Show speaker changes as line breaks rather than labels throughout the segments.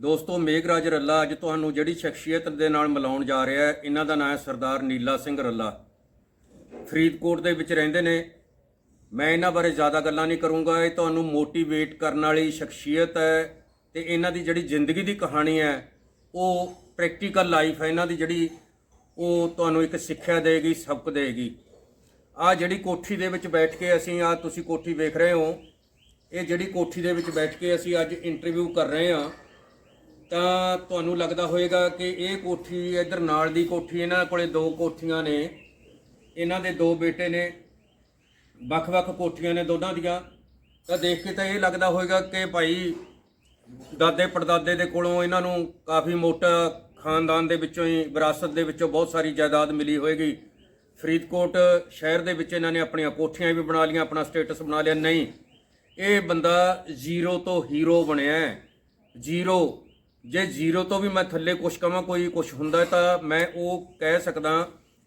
ਦੋਸਤੋ, ਮੇਘਰਾਜ ਰੱਲਾ ਅੱਜ ਤੁਹਾਨੂੰ ਜਿਹੜੀ ਸ਼ਖਸੀਅਤ ਦੇ ਨਾਲ ਮਿਲਾਉਣ ਜਾ ਰਿਹਾ ਹੈ, ਇਹਨਾਂ ਦਾ ਨਾਮ ਹੈ ਸਰਦਾਰ ਨੀਲਾ ਸਿੰਘ ਰੱਲਾ। ਫਰੀਦਕੋਟ ਦੇ ਵਿੱਚ ਰਹਿੰਦੇ ਨੇ। ਮੈਂ ਇਹਨਾਂ ਬਾਰੇ ਜ਼ਿਆਦਾ ਗੱਲਾਂ ਨਹੀਂ ਕਰੂੰਗਾ। ਇਹ ਤੁਹਾਨੂੰ ਮੋਟੀਵੇਟ ਕਰਨ ਵਾਲੀ ਸ਼ਖਸੀਅਤ ਹੈ ਤੇ ਇਹਨਾਂ ਦੀ ਜਿਹੜੀ ਜ਼ਿੰਦਗੀ ਦੀ ਕਹਾਣੀ ਹੈ, ਉਹ ਪ੍ਰੈਕਟੀਕਲ ਲਾਈਫ ਹੈ। ਇਹਨਾਂ ਦੀ ਜਿਹੜੀ ਉਹ ਤੁਹਾਨੂੰ ਇੱਕ ਸਿੱਖਿਆ ਦੇਗੀ, ਸਬਕ ਦੇਗੀ। ਆ ਜਿਹੜੀ ਕੋਠੀ ਦੇ ਵਿੱਚ ਬੈਠ ਕੇ ਅਸੀਂ ਆ ਤੁਸੀਂ ਕੋਠੀ ਵੇਖ ਰਹੇ ਹੋ। ਇਹ ਜਿਹੜੀ ਕੋਠੀ ਦੇ ਵਿੱਚ ਬੈਠ ਕੇ ਅਸੀਂ ਅੱਜ ਇੰਟਰਵਿਊ ਕਰ ਰਹੇ ਹਾਂ। ਤਾਂ ਤੁਹਾਨੂੰ ਲੱਗਦਾ ਹੋਵੇਗਾ ਕਿ ਇਹ ਕੋਠੀ ਇਧਰ ਨਾਲ ਦੀ ਕੋਠੀ, ਇਹਨਾਂ ਕੋਲੇ ਦੋ ਕੋਠੀਆਂ ਨੇ। ਇਹਨਾਂ ਦੇ ਦੋ ਬੇਟੇ ਨੇ। ਵੱਖ-ਵੱਖ ਕੋਠੀਆਂ ਨੇ ਦੋਨਾਂ ਦੀਆਂ। ਤਾਂ ਦੇਖ ਕੇ ਤਾਂ ਇਹ ਲੱਗਦਾ ਹੋਵੇਗਾ ਕਿ ਭਾਈ ਦਾਦੇ ਪੜਦਾਦੇ ਦੇ ਕੋਲੋਂ ਇਹਨਾਂ ਨੂੰ ਕਾਫੀ ਮੋਟਾ ਖਾਨਦਾਨ ਦੇ ਵਿੱਚੋਂ ਹੀ, ਵਿਰਾਸਤ ਦੇ ਵਿੱਚੋਂ ਬਹੁਤ ਸਾਰੀ ਜਾਇਦਾਦ ਮਿਲੀ ਹੋਏਗੀ। ਫਰੀਦਕੋਟ ਸ਼ਹਿਰ ਦੇ ਵਿੱਚ ਇਹਨਾਂ ਨੇ ਆਪਣੀਆਂ ਕੋਠੀਆਂ ਵੀ ਬਣਾ ਲਈਆਂ, ਆਪਣਾ ਸਟੇਟਸ ਬਣਾ ਲਿਆ। ਨਹੀਂ, ਇਹ ਬੰਦਾ ਜ਼ੀਰੋ ਤੋਂ ਹੀਰੋ ਬਣਿਆ ਜ਼ੀਰੋ ਜੇ ਜ਼ੀਰੋ ਤੋਂ ਵੀ ਮੈਂ ਥੱਲੇ ਕੁਛ ਕਵਾਂ, ਕੋਈ ਕੁਛ ਹੁੰਦਾ ਤਾਂ ਮੈਂ ਉਹ ਕਹਿ ਸਕਦਾ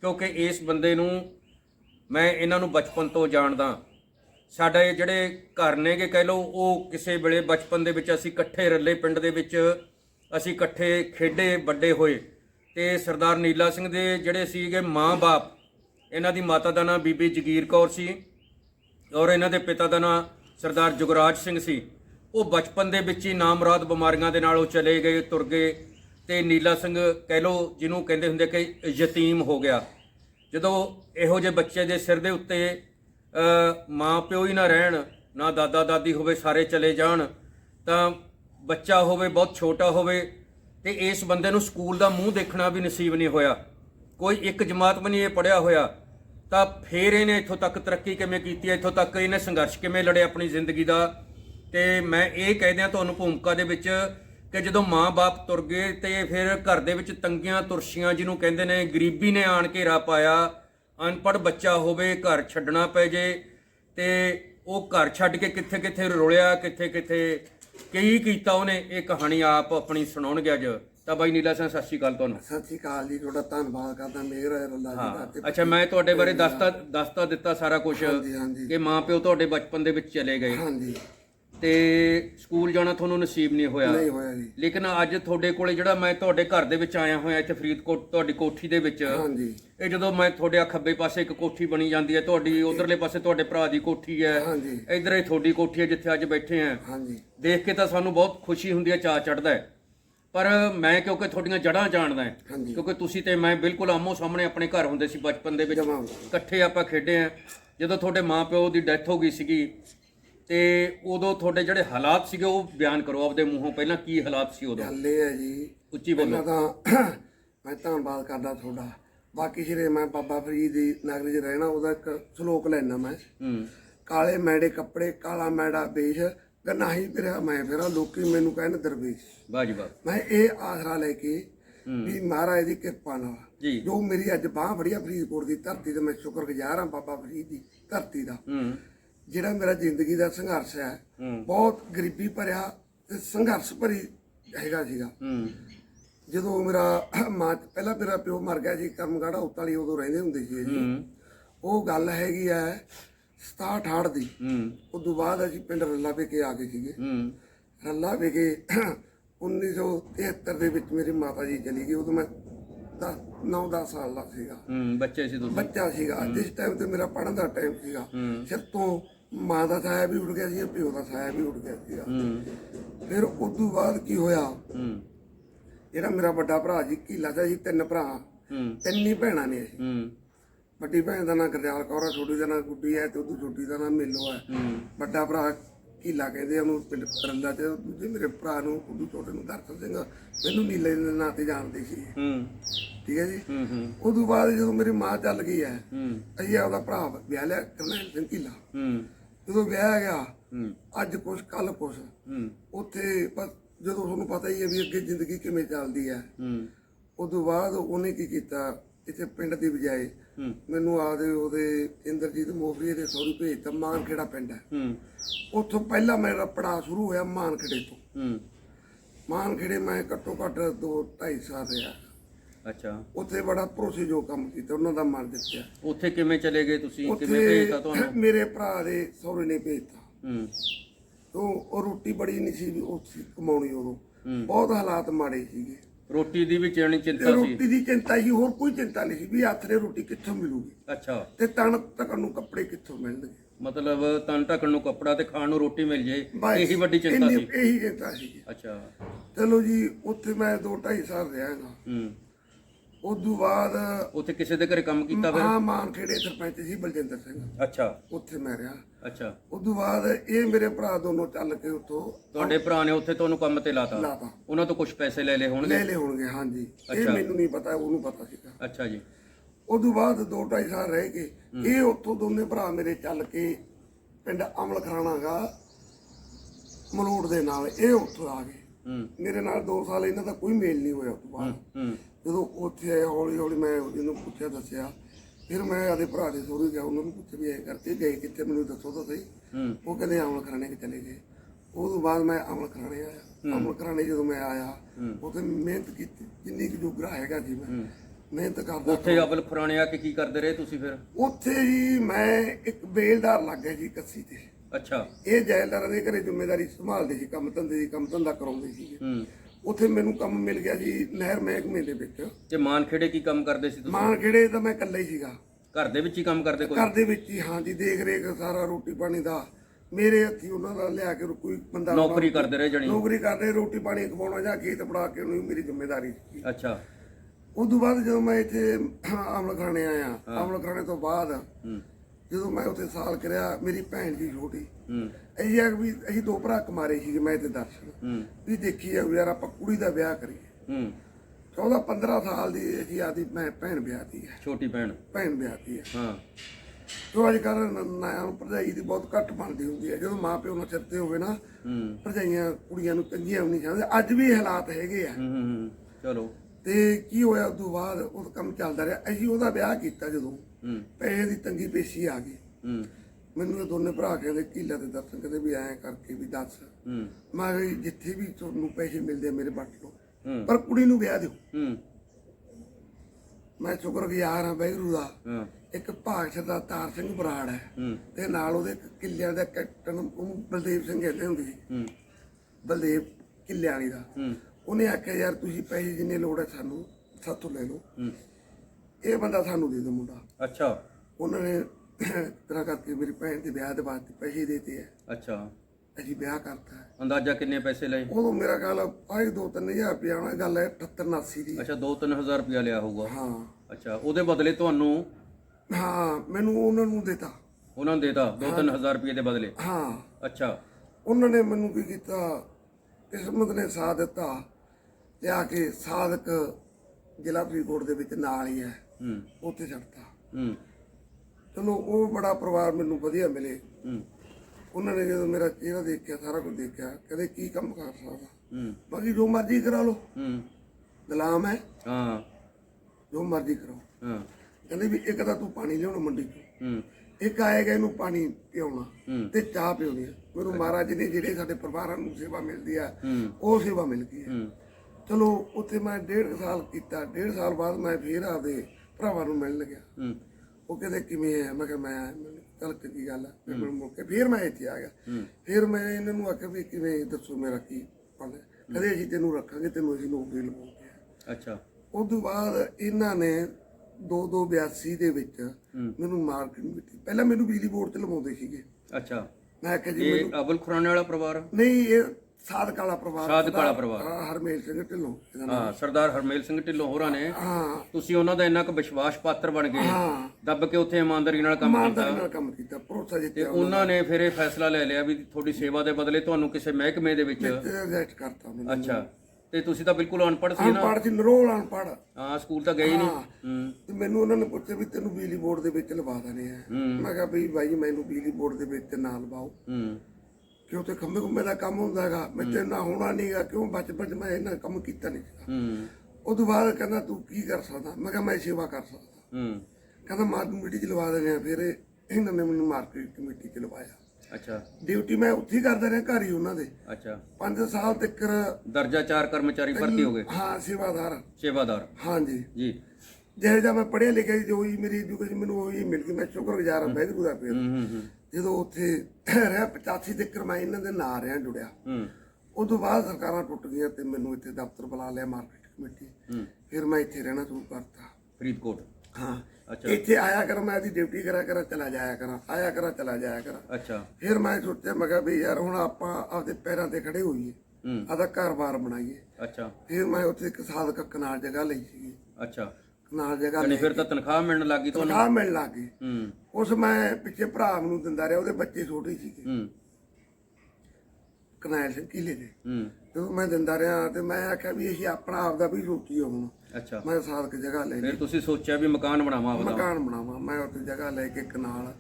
ਕਿਉਂਕਿ ਇਸ ਬੰਦੇ ਨੂੰ ਮੈਂ ਇਹਨਾਂ ਨੂੰ ਬਚਪਨ ਤੋਂ ਜਾਣਦਾ। ਸਾਡੇ ਜਿਹੜੇ ਘਰ ਨੇਗੇ ਕਹਿ ਲਓ, ਉਹ ਕਿਸੇ ਵੇਲੇ ਬਚਪਨ ਦੇ ਵਿੱਚ ਅਸੀਂ ਇਕੱਠੇ ਰੱਲੇ ਪਿੰਡ ਦੇ ਵਿੱਚ, ਅਸੀਂ ਇਕੱਠੇ ਖੇਡੇ ਵੱਡੇ ਹੋਏ ਤੇ ਸਰਦਾਰ ਨੀਲਾ ਸਿੰਘ ਦੇ ਜਿਹੜੇ ਸੀਗੇ ਮਾਂ-ਬਾਪ ਇਹਨਾਂ ਦੀ ਮਾਤਾ ਦਾ ਨਾਂ ਬੀਬੀ ਜਗੀਰ ਕੌਰ ਸੀ ਔਰ ਇਹਨਾਂ ਦੇ ਪਿਤਾ ਦਾ ਨਾਂ ਸਰਦਾਰ ਜੁਗਰਾਜ ਸਿੰਘ ਸੀ। ਉਹ ਬਚਪਨ ਦੇ ਵਿੱਚ ਹੀ ਨਾਮਰਾਦ ਬਿਮਾਰੀਆਂ ਦੇ ਨਾਲ ਉਹ ਚਲੇ ਗਏ, ਤੁਰ ਗਏ ਤੇ ਨੀਲਾ ਸਿੰਘ ਕਹਿ ਲਓ ਜਿਹਨੂੰ ਕਹਿੰਦੇ ਹੁੰਦੇ ਕਿ ਯਤੀਮ ਹੋ ਗਿਆ। ਜਦੋਂ ਇਹੋ ਜਿਹੇ ਬੱਚੇ ਦੇ ਸਿਰ ਦੇ ਉੱਤੇ ਮਾਂ ਪਿਓ ਹੀ ਨਾ ਰਹਿਣ, ਨਾ ਦਾਦਾ ਦਾਦੀ ਹੋਵੇ, ਸਾਰੇ ਚਲੇ ਜਾਣ, ਤਾਂ ਬੱਚਾ ਹੋਵੇ, ਬਹੁਤ ਛੋਟਾ ਹੋਵੇ ਤੇ ਇਸ ਬੰਦੇ ਨੂੰ ਸਕੂਲ ਦਾ ਮੂੰਹ ਦੇਖਣਾ ਵੀ ਨਸੀਬ ਨਹੀਂ ਹੋਇਆ। ਕੋਈ ਇੱਕ ਜਮਾਤ ਵੀ ਨਹੀਂ ਇਹ ਪੜਿਆ ਹੋਇਆ। ਤਾਂ ਫੇਰ ਇਹਨੇ ਇੱਥੋਂ ਤੱਕ ਤਰੱਕੀ ਕਿਵੇਂ ਕੀਤੀ ਹੈ? ਇੱਥੋਂ ਤੱਕ ਇਹਨੇ ਸੰਘਰਸ਼ ਕਿਵੇਂ ਲੜਿਆ ਆਪਣੀ ਜ਼ਿੰਦਗੀ ਦਾ? ਤੇ ਮੈਂ ਇਹ ਕਹਿ ਦਿਆਂ ਤੁਹਾਨੂੰ ਭੂਮਿਕਾ ਦੇ ਵਿੱਚ ਕਿ ਜਦੋਂ ਮਾਂ-ਬਾਪ ਤੁਰ ਗਏ ਤੇ ਫਿਰ ਘਰ ਦੇ ਵਿੱਚ ਤੰਗੀਆਂ ਤੁਰਸ਼ੀਆਂ ਜਿਹਨੂੰ ਕਹਿੰਦੇ ਨੇ ਗਰੀਬੀ ਨੇ ਆਣ ਕੇ ਰਾ ਪਾਇਆ ਅਨਪੜ੍ਹ ਬੱਚਾ ਹੋਵੇ ਘਰ ਛੱਡਣਾ ਪੈ ਜੇ ਤੇ ਉਹ ਘਰ ਛੱਡ ਕੇ ਕਿੱਥੇ ਕਿੱਥੇ ਰੁਲਿਆ ਕਿੱਥੇ ਕਿੱਥੇ ਕੀ ਕੀਤਾ ਉਹਨੇ ਇਹ ਕਹਾਣੀ ਆਪ ਆਪਣੀ ਸੁਣਾਉਣਗੇ ਅੱਜ। ਤਾਂ ਬਾਈ ਨੀਲਾ ਸਿੰਘ ਸਤਿ ਸ਼੍ਰੀ ਅਕਾਲ ਤੁਹਾਨੂੰ।
ਸਤਿ ਸ਼੍ਰੀ ਅਕਾਲ ਜੀ ਤੁਹਾਡਾ ਧੰਨਵਾਦ ਕਰਦਾ ਮੇਰ ਹੈ ਅੱਲਾ ਜੀ ਦਾ
ਅੱਛਾ ਮੈਂ ਤੁਹਾਡੇ ਬਾਰੇ ਦੱਸਤਾ ਦੱਸਤਾ ਦਿੱਤਾ ਸਾਰਾ ਕੁਝ ਕਿ ਮਾਂ ਪਿਓ ਤੁਹਾਡੇ ਬਚਪਨ ਦੇ ਵਿੱਚ ਚਲੇ ਗਏ।
ਹਾਂਜੀ।
ਤੇ ਸਕੂਲ ਜਾਣਾ ਤੁਹਾਨੂੰ ਨਸੀਬ ਨਹੀਂ ਹੋਇਆ।
ਨਹੀਂ ਹੋਇਆ ਜੀ।
ਲੇਕਿਨ ਅੱਜ ਤੁਹਾਡੇ ਕੋਲੇ ਜਿਹੜਾ ਮੈਂ ਤੁਹਾਡੇ ਘਰ ਦੇ ਵਿੱਚ ਆਇਆ ਹੋਇਆ ਇੱਥੇ ਫਰੀਦਕੋਟ ਤੁਹਾਡੀ ਕੋਠੀ ਦੇ ਵਿੱਚ।
ਹਾਂਜੀ।
ਇਹ ਜਦੋਂ ਮੈਂ ਤੁਹਾਡੇ ਆ ਖੱਬੇ ਪਾਸੇ ਇੱਕ ਕੋਠੀ ਬਣੀ ਜਾਂਦੀ ਹੈ ਤੁਹਾਡੀ ਉਧਰਲੇ ਪਾਸੇ ਤੁਹਾਡੇ ਭਰਾ ਦੀ ਕੋਠੀ ਹੈ।
ਹਾਂਜੀ।
ਇਧਰ ਹੀ ਤੁਹਾਡੀ ਕੋਠੀ ਹੈ ਜਿੱਥੇ ਅੱਜ ਬੈਠੇ ਆ।
ਹਾਂਜੀ।
ਦੇਖ ਕੇ ਤਾਂ ਸਾਨੂੰ ਬਹੁਤ ਖੁਸ਼ੀ ਹੁੰਦੀ ਹੈ ਚਾਅ ਚੜਦਾ ਹੈ। ਪਰ ਮੈਂ ਕਿਉਂਕਿ ਤੁਹਾਡੀਆਂ ਜੜ੍ਹਾਂ ਜਾਣਦਾ ਹਾਂ ਕਿਉਂਕਿ ਤੁਸੀਂ ਤੇ ਮੈਂ ਬਿਲਕੁਲ ਆਮੋ ਸਾਹਮਣੇ ਆਪਣੇ ਘਰ ਹੁੰਦੇ ਸੀ ਬਚਪਨ ਦੇ ਵਿੱਚ। ਇਕੱਠੇ ਆਪਾਂ ਖੇਡੇ ਆ। ਜਦੋਂ ਤੁਹਾਡੇ ਮਾਪਿਓ ਦੀ ਡੈਥ ਹੋ ਗਈ ਸੀਗੀ ਤੇ ਉਦੋਂ ਤੁਹਾਡੇ ਜਿਹੜੇ ਹਾਲਾਤ ਸੀਗੇ ਉਹ ਬਿਆਨ ਕਰੋ ਆਪਦੇ ਮੂੰਹੋਂ। ਪਹਿਲਾਂ ਕੀ ਹਾਲਾਤ ਸੀ ਉਦੋਂ?
ਗੱਲ ਇਹ ਹੈ ਜੀ
ਉੱਚੀ
ਪਹਿਲਾਂ
ਬੋਲੋ
ਤਾਂ ਮੈਂ ਧੰਨਵਾਦ ਕਰਦਾ ਤੁਹਾਡਾ। ਬਾਕੀ ਜਿਹੜੇ ਮੈਂ ਬਾਬਾ ਫਰੀਦ ਦੀ ਨਗਰੀ 'ਚ ਰਹਿਣਾ ਉਹਦਾ ਇੱਕ ਸ਼ਲੋਕ ਲੈਣਾ ਮੈਂ।
ਹੂੰ।
ਕਾਲੇ ਮੈੜੇ ਕੱਪੜੇ ਕਾਲਾ ਮੈੜਾ ਵੇਸ਼ ਗਨਾਹੀ ਫਿਰਿਆ ਮੈਂ ਫਿਰਾਂ ਲੋਕੀ ਮੈਨੂੰ ਕਹਿਣ ਦਰਵੇਸ਼।
ਵਾਹ ਜੀ ਵਾਹ।
ਮੈਂ ਇਹ ਆਸਰਾ ਲੈ ਕੇ ਵੀ ਮਹਾਰਾਜ ਦੀ ਕਿਰਪਾ ਨਾਲ
ਜੀ।
ਜੋ ਮੇਰੀ ਅੱਜ ਬਾਹ ਫੜੀਆ ਫਰੀਦਕੋਟ ਦੀ ਧਰਤੀ ਤੇ ਮੈਂ ਸ਼ੁਕਰਗੁਜ਼ਾਰ ਹਾਂ ਬਾਬਾ ਫਰੀਦ ਦੀ ਧਰਤੀ ਦਾ।
ਹੂੰ।
ਜਿਹੜਾ ਮੇਰਾ ਜ਼ਿੰਦਗੀ ਦਾ ਸੰਘਰਸ਼ ਹੈ ਬਹੁਤ ਗਰੀਬੀ ਭਰਿਆ ਤੇ ਸੰਘਰਸ਼ ਭਰੀ ਹੈਗਾ ਸੀਗਾ। ਜਦੋਂ ਮੇਰਾ ਮਾਂ ਪਹਿਲਾਂ ਮੇਰਾ ਪਿਓ ਮਰ ਗਿਆ ਜੀ ਕਰਮਗੜਾ ਉਤਾਲੀ ਉਦੋਂ ਰਹਿੰਦੇ ਹੁੰਦੇ ਸੀ ਜੀ
ਉਹ
ਗੱਲ ਹੈਗੀ ਹੈ 67 68 ਦੀ। ਉਸ ਤੋਂ ਬਾਅਦ ਅਸੀਂ ਪਿੰਡ ਰੱਲਾ ਵਿਖੇ ਆ ਗਏ ਸੀਗੇ। ਰੱਲਾ ਵਿਖੇ 1973 ਦੇ ਵਿੱਚ ਮੇਰੀ ਮਾਤਾ ਜੀ ਚਲੀ ਗਈ। ਉਦੋਂ ਮੈਂ 9-10 ਸਾਲ ਦਾ ਸੀਗਾ।
ਬੱਚੇ ਸੀ ਤੁਸੀਂ।
ਬੱਚਾ ਸੀਗਾ। ਜਿਸ ਟਾਈਮ ਤੇ ਮੇਰਾ ਪੜਨ ਦਾ ਟਾਈਮ ਸੀਗਾ। ਸਿਰ ਤੋਂ ਮਾਂ ਦਾ ਸਾਇਆ ਵੀ ਉੱਡ ਗਿਆ ਸੀ ਪਿਓ ਦਾ ਸਾਇਆ ਵੀ ਉੱਡ ਗਿਆ ਸੀਗਾ।
ਹੂੰ।
ਫਿਰ ਉਸ ਤੋਂ ਬਾਅਦ ਕੀ ਹੋਇਆ?
ਹੂੰ।
ਜਿਹੜਾ ਮੇਰਾ ਵੱਡਾ ਭਰਾ ਜੀ ਕੀਲਾ ਦਾ ਸੀ ਤਿੰਨ ਭਰਾ।
ਹੂੰ।
ਤਿੰਨ ਹੀ ਭੈਣਾਂ ਨੇ ਅਸੀਂ
ਹੂੰ।
ਵੱਡੀ ਭੈਣ ਦਾ ਨਾਂ ਗਰਦਿਆਲ ਕੌਰ ਆ ਛੋਟੀ ਦਾ ਨਾਂ ਗੁੱਡੀ ਹੈ ਤੇ ਉਦੋਂ ਛੋਟੀ ਦਾ ਨਾਂ ਮੇਲੋ ਹੈ
ਹੂੰ।
ਵੱਡਾ ਭਰਾ ਕੀਲਾ ਕਹਿੰਦੇ ਆ ਉਹਨੂੰ ਪਿੰਡ ਪਰੰਦਾ ਤੇ ਦੂਜੇ ਮੇਰੇ ਭਰਾ ਨੂੰ ਉਦੋਂ ਛੋਟੇ ਨੂੰ ਦਰਸ਼ਨ ਸਿੰਘ ਮੈਨੂੰ ਨੀਲੇ ਦੇ ਨਾਂ ਤੇ ਜਾਣਦੇ ਸੀ
ਹੂੰ।
ਠੀਕ ਹੈ ਜੀ?
ਹੂੰ ਹੂੰ।
ਉਦੋਂ ਬਾਅਦ ਜਦੋਂ ਮੇਰੀ ਮਾਂ ਚੱਲ ਗਈ ਹੈ
ਹੂੰ।
ਅਸੀਂ ਉਹਦਾ ਭਰਾ ਵਿਆਹ ਲਿਆ ਕਰਨੈਲ ਸਿੰਘ ਕੀਲਾ।
ਹੂੰ।
ਜਦੋਂ ਵਿਆਹ ਗਿਆ ਅੱਜ ਕੁਛ ਕੱਲ ਕੁਛ। ਉੱਥੇ ਜਦੋਂ ਤੁਹਾਨੂੰ ਪਤਾ ਹੀ ਹੈ ਵੀ ਅੱਗੇ ਜ਼ਿੰਦਗੀ ਕਿਵੇਂ ਚੱਲਦੀ ਹੈ। ਉਦੋਂ ਬਾਅਦ ਉਹਨੇ ਕੀ ਕੀਤਾ ਇੱਥੇ ਪਿੰਡ ਦੀ ਬਜਾਏ ਮੈਨੂੰ ਆਦੇ ਉਹਦੇ ਇੰਦਰਜੀਤ ਮੋਫਰੀ ਦੇ ਸੌਰੀ ਭੇਜਤਾ ਮਾਨਖੇੜਾ ਪਿੰਡ ਹੈ। ਉੱਥੋਂ ਪਹਿਲਾਂ ਮੇਰਾ ਪੜਾਅ ਸ਼ੁਰੂ ਹੋਇਆ ਮਾਨਖੇੜੇ ਤੋਂ। ਮਾਨਖੇੜੇ ਮੈਂ ਘੱਟੋ ਘੱਟ 2 2.5 ਸਾਲ ਰਿਹਾ।
ਅੱਛਾ।
ਉੱਥੇ ਬੜਾ ਭਰੋਸੇ ਜੋ ਕੰਮ ਕੀਤਾ ਉਹਨਾਂ ਦਾ ਮਨ ਜਿੱਤਿਆ
ਉੱਥੇ ਕਿਵੇਂ ਚਲੇ ਗਏ ਤੁਸੀਂ? ਕਿਵੇਂ ਭੇਜਤਾ ਤੁਹਾਨੂੰ?
ਮੇਰੇ ਭਰਾ ਦੇ ਸਹੁਰੇ ਨੇ ਭੇਜਤਾ।
ਹੂੰ।
ਤੋਂ ਉਹ ਰੋਟੀ ਬੜੀ ਨਹੀਂ ਸੀ ਉਹ ਕਮਾਉਣੀ ਉਦੋਂ।
ਹੂੰ।
ਬਹੁਤ ਹਾਲਾਤ ਮਾੜੇ ਸੀਗੇ।
ਰੋਟੀ ਦੀ ਵੀ ਚਿੰਤਾ ਸੀ।
ਰੋਟੀ ਦੀ ਚਿੰਤਾ ਸੀ ਹੋਰ ਕੋਈ ਚਿੰਤਾ ਨਹੀਂ ਸੀ ਵੀ ਨੇ ਰੋਟੀ ਕਿੱਥੋਂ ਮਿਲੂਗੀ।
ਅੱਛਾ।
ਤੇ ਤਣ ਤੱਕ ਨੂੰ ਕੱਪੜੇ ਕਿੱਥੋਂ ਮਿਲਣਗੇ?
ਮਤਲਬ ਤਨ ਢੱਕਣ ਨੂੰ ਕੱਪੜਾ ਤੇ ਖਾਣ ਨੂੰ ਰੋਟੀ ਮਿਲ ਜੇ ਇਹੀ ਵੱਡੀ ਚਿੰਤਾ ਸੀ।
ਇਹੀ ਚਿੰਤਾ ਸੀ
ਅੱਛਾ।
ਚਲੋ ਜੀ ਉੱਥੇ ਮੈਂ 2 2.5 ਸਾਲ ਰਿਹਾ ਹਾਂ
ਹੂੰ।
ਉਦੋਂ ਬਾਅਦ
ਉੱਥੇ ਕਿਸੇ ਦੇ ਘਰੇ ਕੰਮ ਕੀਤਾ ਫਿਰ?
ਆ ਮਾਨ ਖੇੜੇ ਸਰਪੰਚ ਸੀ ਬਲਜਿੰਦਰ ਸਿੰਘ।
ਅੱਛਾ।
ਉੱਥੇ ਮੈਂ ਰਿਹਾ।
ਅੱਛਾ।
ਉਦੋਂ ਬਾਅਦ ਇਹ ਮੇਰੇ ਭਰਾ ਦੋਨੋਂ ਚੱਲ ਕੇ ਉੱਥੋਂ
ਤੁਹਾਡੇ ਭਰਾ ਨੇ ਉੱਥੇ ਤੁਹਾਨੂੰ ਕੰਮ ਤੇ ਲਾਤਾ?
ਲਾਤਾ।
ਉਹਨਾਂ ਤੋਂ ਕੁਝ ਪੈਸੇ ਲੈ ਲਏ ਹੋਣਗੇ?
ਲੈ ਲੈ ਹੋਣਗੇ ਹਾਂਜੀ। ਇਹ। ਮੈਨੂੰ ਨਹੀਂ ਪਤਾ ਉਹਨੂੰ ਪਤਾ ਸੀਗਾ।
ਅੱਛਾ ਜੀ।
ਉਦੋਂ ਬਾਅਦ 2 2.5 ਸਾਲ ਰਹਿ ਕੇ ਇਹ ਉੱਥੋਂ ਦੋਨੇ ਭਰਾ ਮੇਰੇ ਚੱਲ ਕੇ ਪਿੰਡ ਅਮਲ ਖਰਾਣਾਗਾ ਮਲੋੜ ਦੇ ਨਾਲ ਇਹ ਉੱਥੋਂ ਆ ਗਏ।
ਹੂੰ
ਮੇਰੇ ਨਾਲ 2 ਸਾਲ ਇਹਨਾਂ ਦਾ ਕੋਈ ਮੇਲ ਨਹੀਂ ਹੋਇਆ ਉਸ ਤੋਂ ਬਾਅਦ।
ਹੂੰ
ਜਦੋਂ ਉੱਥੇ ਆਏ ਹੌਲੀ ਹੌਲੀ ਮੈਂ ਇਹਨੂੰ ਪੁੱਛਿਆ ਦੱਸਿਆ। ਫਿਰ ਮੈਂ ਆਦੇ ਭਰਾ ਦੇ ਸੋਹਰੇ ਗਿਆ ਉਹਨਾਂ ਨੂੰ ਪੁੱਛਿਆ ਵੀ ਐ ਕਰਕੇ ਗਏ ਕਿੱਥੇ ਮੈਨੂੰ ਦੱਸੋ ਤਾਂ ਸਹੀ।
ਹੂੰ।
ਉਹ ਕਹਿੰਦੇ ਅਮਲ ਕਰਾਣੇ ਕਿ ਚਲੇ ਗਏ। ਉਸ ਤੋਂ ਬਾਅਦ ਮੈਂ ਅਮਲ ਕਰਾਣੇ ਆਇਆ। ਅਮਲ ਕਰਾਣੇ ਜਦੋਂ ਮੈਂ ਆਇਆ ਉੱਥੇ ਮਿਹਨਤ ਕੀਤੀ ਜਿੰਨੀ ਕੁ ਜੋਗਰਾ ਹੈਗਾ ਜੀ ਮੈਂ। ਮਿਹਨਤ ਕਰਦਾ
ਉੱਥੇ ਅਬਲ ਖੁਰਾਣੇ ਆ ਕੇ ਕੀ ਕਰਦੇ ਰਹੇ ਤੁਸੀਂ ਫਿਰ?
ਉੱਥੇ ਜੀ ਮੈਂ ਇੱਕ ਬੇਲਦਾਰ ਲੱਗ ਗਿਆ ਜੀ ਕੱਸੀ ਤੇ।
ਅੱਛਾ।
ਇਹ ਜੈਲਦਾਰਾਂ ਦੇ ਘਰੇ ਜ਼ਿੰਮੇਵਾਰੀ ਸੰਭਾਲਦੇ ਸੀ ਕੰਮ ਧੰਦੇ ਦੀ ਕੰਮ ਧੰਦਾ ਕਰਾਉਂਦੇ ਸੀ
ਹੂੰ।
ਉੱਥੇ ਮੈਨੂੰ ਕੰਮ ਮਿਲ ਗਿਆ ਜੀ ਨਹਿਰ ਮਹਿਕਮੇ ਦੇ ਵਿੱਚ।
ਤੇ ਮਾਨਖੇੜੇ ਕੀ ਕੰਮ ਕਰਦੇ ਸੀ ਤੁਸੀਂ?
ਮਾਨ ਖੇੜੇ ਤਾਂ ਮੈਂ ਇਕੱਲਾ ਹੀ ਸੀਗਾ।
ਘਰ ਦੇ ਵਿੱਚ ਹੀ ਕੰਮ ਕਰਦੇ ਕੋਈ?
ਘਰ ਦੇ ਵਿੱਚ ਹੀ ਹਾਂ ਜੀ ਦੇਖ ਰੇਖ ਸਾਰਾ ਰੋਟੀ ਪਾਣੀ ਦਾ। ਮੇਰੇ ਹੱਥੀ ਉਹਨਾਂ ਦਾ ਲਿਆ ਕੇ ਕੋਈ ਬੰਦਾ ਆਉਣਾ,
ਨੌਕਰੀ ਕਰਦੇ ਰਹੇ ਜਣੀ।
ਨੌਕਰੀ ਕਰਦੇ ਰੋਟੀ ਪਾਣੀ ਖਵਾਉਣਾ ਜਾਂ ਖੇਤ ਪੜਾ ਕੇ ਉਹਨੂੰ ਮੇਰੀ ਜ਼ਿੰਮੇਵਾਰੀ ਸੀ।
ਅੱਛਾ।
ਉਸ ਤੋਂ ਬਾਅਦ ਜਦੋਂ ਮੈਂ ਇੱਥੇ ਅਮਲ ਖਾਣੇ ਆਇਆ ਅਮਲ ਖਾਣੇ ਤੋਂ ਬਾਅਦ
ਹੂੰ।
ਜਦੋਂ ਮੈਂ ਉੱਥੇ ਸਾਲ ਕਰਿਆ ਮੇਰੀ ਭੈਣ ਜੀ ਛੋਟੀ
ਹੂੰ।
ਇਹ ਆ ਵੀ ਅਸੀਂ ਦੋ ਭਰਾ ਕੁਮਾਰੇ ਸੀਗੇ ਮੈਂ ਤੇ ਦਰਸ਼ਨ।
ਹੂੰ।
ਵੀ ਦੇਖੀ ਆ ਵੀ ਯਾਰ ਆਪਾਂ ਕੁੜੀ ਦਾ ਵਿਆਹ ਕਰੀਏ।
ਹੂੰ।
14 15 ਸਾਲ ਦੀ ਅਸੀਂ ਆਦੀ ਮੈਂ ਭੈਣ ਵਿਆਹਤੀ ਹੈ।
ਛੋਟੀ ਭੈਣ।
ਭੈਣ ਵਿਆਹਤੀ ਹੈ।
ਹਾਂ।
ਜੋ ਅੱਜ ਕੱਲ੍ਹ ਨਾਇਆਂ ਨੂੰ ਭਰਜਾਈ ਦੀ ਬਹੁਤ ਘੱਟ ਬਣਦੀ ਹੁੰਦੀ ਹੈ। ਜਦੋਂ ਮਾਂ ਪਿਓ ਨਾਲ ਸਿਰ ਤੇ ਹੋਵੇ ਨਾ
ਹੂੰ।
ਭਰਜਾਈਆਂ ਕੁੜੀਆਂ ਨੂੰ ਚੰਗੀਆਂ ਵੀ ਨਹੀਂ ਚਾਹੁੰਦੇ ਅੱਜ ਵੀ ਹਾਲਾਤ ਹੈਗੇ ਆ।
ਹੂੰ ਹੂੰ, ਹੂੰ। ਚਲੋ।
ਤੇ ਕੀ ਹੋਇਆ ਉਸ ਤੋਂ ਬਾਅਦ ਉਹ ਕੰਮ ਚੱਲਦਾ ਰਿਹਾ। ਅਸੀਂ ਉਹਦਾ ਵਿਆਹ ਕੀਤਾ ਜਦੋਂ। ਪੈਸੇ ਦੀ ਤੰਗੀ ਪੇਸ਼ੀ ਆ ਗਈ। ਮੈਨੂੰ ਇਹ ਦੋਨੇ ਭਰਾ ਕਹਿੰਦੇ ਕੀਲਾ ਦੇ ਦਰਸ਼ਨ ਕਹਿੰਦੇ ਵੀ ਐਂ ਕਰਕੇ ਵੀ ਦੱਸ। ਮੈਂ ਕਿਹਾ ਜੀ, ਜਿੱਥੇ ਵੀ ਤੁਹਾਨੂੰ ਪੈਸੇ ਮਿਲਦੇ ਆ ਮੇਰੇ ਵੱਟ ਲਓ। ਪਰ ਕੁੜੀ ਨੂੰ ਵਿਆਹ ਦਿਓ। ਮੈਂ ਸ਼ੁਕਰਗੁਜ਼ਾਰ ਹਾਂ ਵਾਹਿਗੁਰੂ ਦਾ। ਇੱਕ ਭਾਗ ਦਾ ਤਾਰ ਸਿੰਘ ਬਰਾੜ ਹੈ। ਤੇ ਨਾਲ ਉਹਦੇ ਕਿੱਲਿਆਂ ਦਾ ਕੈਪਟਨ ਉਹਨੂੰ ਬਲਦੇਵ ਸਿੰਘ ਕਹਿੰਦੇ ਹੁੰਦੇ ਸੀ। ਬਲਦੇਵ ਕਿੱਲਿਆਂ ਵਾਲੀ ਦਾ ਉਹਨੇ ਆਖਿਆ ਯਾਰ ਤੁਸੀਂ ਪੈਸੇ ਜਿੰਨੇ ਲੋੜ ਹੈ ਸਾਨੂੰ ਸਾਥੋਂ ਲੈ ਲਓ। ਇਹ ਬੰਦਾ ਸਾਨੂੰ ਦੇ ਦਿਓ ਮੁੰਡਾ।
ਅੱਛਾ।
ਉਹਨਾਂ ਨੇ ਤਰ੍ਹਾਂ ਕਰਕੇ ਮੇਰੀ ਭੈਣ ਦੇ ਵਿਆਹ ਦੇ ਵਾਸਤੇ ਪੈਸੇ ਦੇਤੇ ਹੈ
ਅੱਛਾ।
ਅਸੀਂ ਵਿਆਹ ਕਰਤਾ। ਹੈ
ਅੰਦਾਜ਼ਾ ਕਿੰਨੇ ਪੈਸੇ ਲਏ?
ਉਦੋਂ ਮੇਰਾ ਖਿਆਲ ਆਏ ਦੋ ਤਿੰਨ ਹਜ਼ਾਰ ਰੁਪਇਆ ਆਉਣਾ ਗੱਲ ਹੈ 78 79 ਦੀ।
ਅੱਛਾ 2-3000 ਰੁਪਇਆ ਲਿਆ ਹੋਊਗਾ।
ਹਾਂ।
ਅੱਛਾ ਉਹਦੇ ਬਦਲੇ ਤੁਹਾਨੂੰ
ਹਾਂ ਮੈਨੂੰ ਉਹਨਾਂ ਨੂੰ ਦਿੱਤਾ।
ਉਹਨਾਂ ਨੇ ਦੇਤਾ 2-3000 ਰੁਪਏ ਦੇ ਬਦਲੇ?
ਹਾਂ।
ਅੱਛਾ।
ਉਹਨਾਂ ਨੇ ਮੈਨੂੰ ਕੀ ਕੀਤਾ? ਕਿਸਮਤ ਨੇ ਸਾਥ ਦਿੱਤਾ ਲਿਆ ਕੇ ਸਾਧਕ ਜ਼ਿਲ੍ਹਾ ਫਰੀਦਕੋਟ ਦੇ ਵਿੱਚ ਨਾਲ ਹੀ ਹੈ।
ਹੂੰ।
ਉੱਥੇ ਛੱਡਤਾ।
ਹੂੰ।
ਚਲੋ ਉਹ ਬੜਾ ਪਰਿਵਾਰ ਮੈਨੂੰ ਵਧੀਆ ਮਿਲੇ।
ਹੂੰ।
ਉਹਨਾਂ ਨੇ ਜਦੋਂ ਮੇਰਾ ਚਿਹਰਾ ਦੇਖਿਆ ਸਾਰਾ ਕੁਝ ਦੇਖਿਆ ਕਹਿੰਦੇ ਕੀ ਕੰਮ ਕਰ ਸਕਦਾ?
ਹੂੰ।
ਬਾਕੀ ਜੋ ਮਰਜ਼ੀ ਕਰਾ ਲਓ।
ਹੂੰ।
ਗੁਲਾਮ ਹੈ।
ਹਾਂ।
ਜੋ ਮਰਜ਼ੀ ਕਰੋ।
ਹਾਂ।
ਕਹਿੰਦੇ ਵੀ ਇੱਕ ਤਾਂ ਤੂੰ ਪਾਣੀ ਲਿਆਉਣਾ ਮੰਡੀ ਤੋਂ
ਹੂੰ।
ਇੱਕ ਆਏਗਾ ਇਹਨੂੰ ਪਾਣੀ ਪਿਉਣਾ। ਤੇ ਚਾਹ ਪਿਉਣੀ ਗੁਰੂ ਮਹਾਰਾਜ ਨੇ ਜਿਹੜੇ ਸਾਡੇ ਪਰਿਵਾਰਾਂ ਨੂੰ ਸੇਵਾ ਮਿਲਦੀ ਆ ਉਹ ਸੇਵਾ ਮਿਲ ਗਈ ਹੈ। ਚਲੋ ਉੱਥੇ ਮੈਂ ਡੇਢ ਕੁ ਸਾਲ ਕੀਤਾ। ਡੇਢ ਸਾਲ ਬਾਅਦ ਮੈਂ ਫੇਰ ਆਪਦੇ ਭਰਾਵਾਂ ਨੂੰ ਮਿਲਣ ਗਿਆ
ਹੂੰ।
ਉਹ ਕਹਿੰਦੇ ਕਿਵੇਂ ਹੈ? ਮੈਂ ਕਿਹਾ ਮੈਂ ਕਿਹਾ ਚੱਲ ਚੰਗੀ ਗੱਲ ਹੈ। ਫਿਰ ਮੈਨੂੰ ਮੁੜ ਕੇ ਫੇਰ ਮੈਂ ਇੱਥੇ ਆ ਗਿਆ। ਫਿਰ ਮੈਂ ਇਹਨਾਂ ਨੂੰ ਆਖਿਆ ਵੀ ਕਿਵੇਂ ਦੱਸੋ ਮੇਰਾ ਕੀ ਪਣ ਕਦੇ ਅਸੀਂ ਤੈਨੂੰ ਰੱਖਾਂਗੇ ਤੈਨੂੰ ਅਸੀਂ ਨੌਕਰੀ ਲਵਾਉਂਗੇ
ਅੱਛਾ।
ਉਸ ਤੋਂ ਬਾਅਦ ਇਹਨਾਂ ਨੇ 2282 ਦੇ ਵਿੱਚ ਮੈਨੂੰ ਮਾਰਕੀਟ ਦਿੱਤੀ। ਪਹਿਲਾਂ ਮੈਨੂੰ ਬਿਜਲੀ ਬੋਰਡ ਤੇ ਲਵਾਉਂਦੇ ਸੀਗੇ।
ਅੱਛਾ।
ਮੈਂ ਆਖਿਆ ਜੀ
ਇਹ ਅਬਲ ਖੁਰਾਣੇ ਵਾਲਾ ਪਰਿਵਾਰ
ਨਹੀਂ ਇਹ ਸਾਧਕ ਵਾਲਾ ਪਰਿਵਾਰ
ਸਾਧਕ ਵਾਲਾ ਪਰਿਵਾਰ।
ਹਾਂ, ਹਰਮੇਲ ਸਿੰਘ ਢਿੱਲੋਂ ਇਹਦਾ ਨਾਮ।
ਹਾਂ ਸਰਦਾਰ ਹਰਮੇਲ ਸਿੰਘ ਢਿੱਲੋਂ ਹੋਰਾਂ ਨੇ।
ਹਾਂ।
ਤੁਸੀਂ ਉਹਨਾਂ ਦਾ ਇੰਨਾ ਕੁ ਵਿਸ਼ਵਾਸ ਪਾਤਰ ਬਣ ਗਏ।
ਹਾਂ।
ਦੱਬ ਕੇ ਉੱਥੇ ਇਮਾਨਦਾਰੀ ਨਾਲ ਕੰਮ ਕੀਤਾ।
ਇਮਾਨਦਾਰੀ ਨਾਲ ਕੰਮ ਕੀਤਾ ਭਰੋਸਾ
ਤੇ
ਜਿੱਤਿਆ
ਉਹਨਾਂ ਨੇ ਫਿਰ ਇਹ ਫੈਸਲਾ ਲੈ ਲਿਆ ਵੀ ਤੁਹਾਡੀ ਸੇਵਾ ਦੇ ਬਦਲੇ ਤੁਹਾਨੂੰ ਕਿਸੇ ਮਹਿਕਮੇ ਦੇ ਵਿੱਚ
ਰਿਜੈਕਟ ਕਰਤਾ ਉਹਨਾਂ ਨੇ।
ਅੱਛਾ। ਤੇ ਤੁਸੀਂ ਤਾਂ ਬਿਲਕੁਲ ਅਨਪੜ੍ਹ ਸੀ ਨਾ।
ਅਨਪੜ੍ਹ ਸੀ ਨਰੋਲ ਅਨਪੜ੍ਹ।
ਹਾਂ ਸਕੂਲ ਤਾਂ ਗਏ ਹੀ ਨਹੀਂ।
ਹਾਂ। ਤੇ ਮੈਨੂੰ ਉਹਨਾਂ ਨੇ ਪੁੱਛਿਆ ਵੀ ਤੈਨੂੰ ਬਿਜਲੀ ਬੋਰਡ ਦੇ ਵਿੱਚ ਲਵਾ ਦੇਣੇ ਆ।
ਹੂੰ।
ਮੈਂ ਕਿਹਾ ਵੀ ਬਾਈ ਮੈਨੂੰ ਬਿਜਲੀ ਬੋਰਡ ਦੇ ਵਿੱਚ ਨਾ ਲਵਾਓ।
ਹੂੰ।
ਕਿ ਉੱਥੇ ਖੰਭੇ ਖੰਭੇ ਦਾ ਕੰਮ ਹੁੰਦਾ ਹੈਗਾ? ਮੈਂ ਤੇ ਨਾ ਹੋਣਾ ਨਹੀਂਗਾ ਕਿਉਂ? ਬਚਪਨ ਚ ਮੈਂ ਇਹਨਾਂ ਕੰਮ ਕੀਤਾ ਨਹੀਂ ਸੀਗਾ।
ਹੂੰ।
ਤੋਂ ਬਾਅਦ ਕਹਿੰਦਾ ਤੂੰ ਕੀ ਕਰ ਸਕਦਾ? ਮੈਂ ਕਿਹਾ ਮੈਂ ਸੇਵਾ ਕਰ ਸਕਦਾ।
ਹੂੰ।
ਕਹਿੰਦਾ ਮਾਰਕੀਟ ਕਮੇਟੀ ਚ ਲਵਾ ਦੇਣੇ ਆ ਫਿਰ ਇਹ- ਇਹਨਾਂ ਨੇ ਮੈਨੂੰ ਮਾਰਕੀਟ ਕਮੇਟੀ ਚ ਲਵਾਇਆ।
ਅੱਛਾ।
ਡਿਊਟੀ ਮੈਂ ਉੱਥੇ ਹੀ ਕਰਦਾ ਰਿਹਾ ਘਰ ਹੀ ਉਹਨਾਂ ਦੇ।
ਅੱਛਾ।
5 ਸਾਲ ਤੱਕ
ਦਰਜਾ 4 ਕਰਮਚਾਰੀ ਭਰਤੀ ਹੋ ਗਏ?
ਹਾਂ ਸੇਵਾਦਾਰ।
ਸੇਵਾਦਾਰ।
ਹਾਂਜੀ।
ਜੀ।
ਜਿਹੇ ਜਿਹਾ ਮੈਂ ਪੜ੍ਹਿਆ ਲਿਖਿਆ ਸੀ, ਜੋ ਹੀ ਮੇਰੀ ਐਜੂਕੇਸ਼ਨ ਮੈਨੂੰ ਉਹੀ ਮਿਲ ਗਈ। ਮੈਂ ਸ਼ੁਕਰਗੁਜ਼ਾਰ ਹਾਂ ਵਾਹਿਗੁਰੂ ਦਾ ਫਿਰ।
ਹੂੰ ਹੂੰ ਹੂੰ।
ਜਦੋਂ ਉੱਥੇ ਰਿਹਾ 85 ਤੱਕ ਮੈਂ ਇਹਨਾਂ ਦੇ ਨਾਲ ਰਿਹਾ ਜੁੜਿਆ।
ਹੂੰ।
ਉਦੋਂ ਬਾਅਦ ਸਰਕਾਰਾਂ ਟੁੱਟ ਗਈਆਂ ਤੇ ਮੈਨੂੰ ਇੱਥੇ ਦਫ਼ਤਰ ਬੁਲਾ ਲਿਆ ਮਾਰਕੀਟ ਕਮੇਟੀ।
ਹੂੰ।
ਫਿਰ ਮੈਂ ਇੱਥੇ ਰਹਿਣਾ ਸ਼ੁਰੂ ਕਰਤਾ।
ਫਰੀਦਕੋਟ?
ਹਾਂ।
ਅੱਛਾ।
ਇੱਥੇ ਆਇਆ ਕਰ ਮੈਂ ਇਹਦੀ ਡਿਊਟੀ ਕਰਿਆ ਕਰਾਂ ਚਲਾ ਜਾਇਆ ਕਰਾਂ ਆਇਆ ਕਰਾਂ ਚਲਾ ਜਾਇਆ ਕਰਾਂ।
ਅੱਛਾ।
ਫਿਰ ਮੈਂ ਸੋਚਿਆ ਮੈਂ ਕਿਹਾ ਵੀ ਯਾਰ ਹੁਣ ਆਪਾਂ ਆਪਦੇ ਪੈਰਾਂ ਤੇ ਖੜੇ ਹੋਈਏ।
ਹੂੰ।
ਆਦਾ ਘਰ-ਬਾਰ ਬਣਾਈਏ।
ਅੱਛਾ।
ਫਿਰ ਮੈਂ ਉੱਥੇ ਇੱਕ ਸਾਧਕ ਕਨਾਲ ਜਗ੍ਹਾ ਲਈ ਸੀ
ਅੱਛਾ।
ਕਨਾਲ ਜਗ੍ਹਾ
ਯਾਨੀ ਫਿਰ ਤਾਂ ਤਨਖਾਹ ਮਿਲਣ ਲੱਗੀ ਤੁਹਾਨੂੰ?
ਤਨਖਾਹ ਮਿਲਣ ਲੱਗ
ਹੂੰ।
ਉਸ ਮੈਂ ਪਿੱਛੇ ਭਰਾ ਨੂੰ ਦਿੰਦਾ ਰਿਹਾ ਉਹਦੇ ਬੱਚੇ ਛੋਟੇ ਸੀਗੇ।
ਹੂੰ।
ਕਨਾਲ ਸਿੰਘ ਕਿਲੇ ਦੇ।
ਹੂੰ।
ਜਦੋਂ ਮੈਂ ਦਿੰਦਾ ਰਿਹਾ ਤੇ ਮੈਂ ਆਖਿਆ ਵੀ ਅਸੀਂ ਆਪਣਾ ਆਪਦਾ ਵੀ ਸੋਚੀਏ ਹੁਣ।
ਅੱਛਾ।
ਮੈਂ ਸਾਧਕ ਜਗ੍ਹਾ ਲੈ ਲਈ।
ਫਿਰ ਤੁਸੀਂ ਸੋਚਿਆ ਵੀ ਮਕਾਨ ਬਣਾਵਾਂ ਆਪਦਾ?
ਮਕਾਨ ਬਣਾਵਾਂ। ਮੈਂ ਉੱਥੇ ਜਗ੍ਹਾ ਲੈ ਕੇ ਕਨਾਲ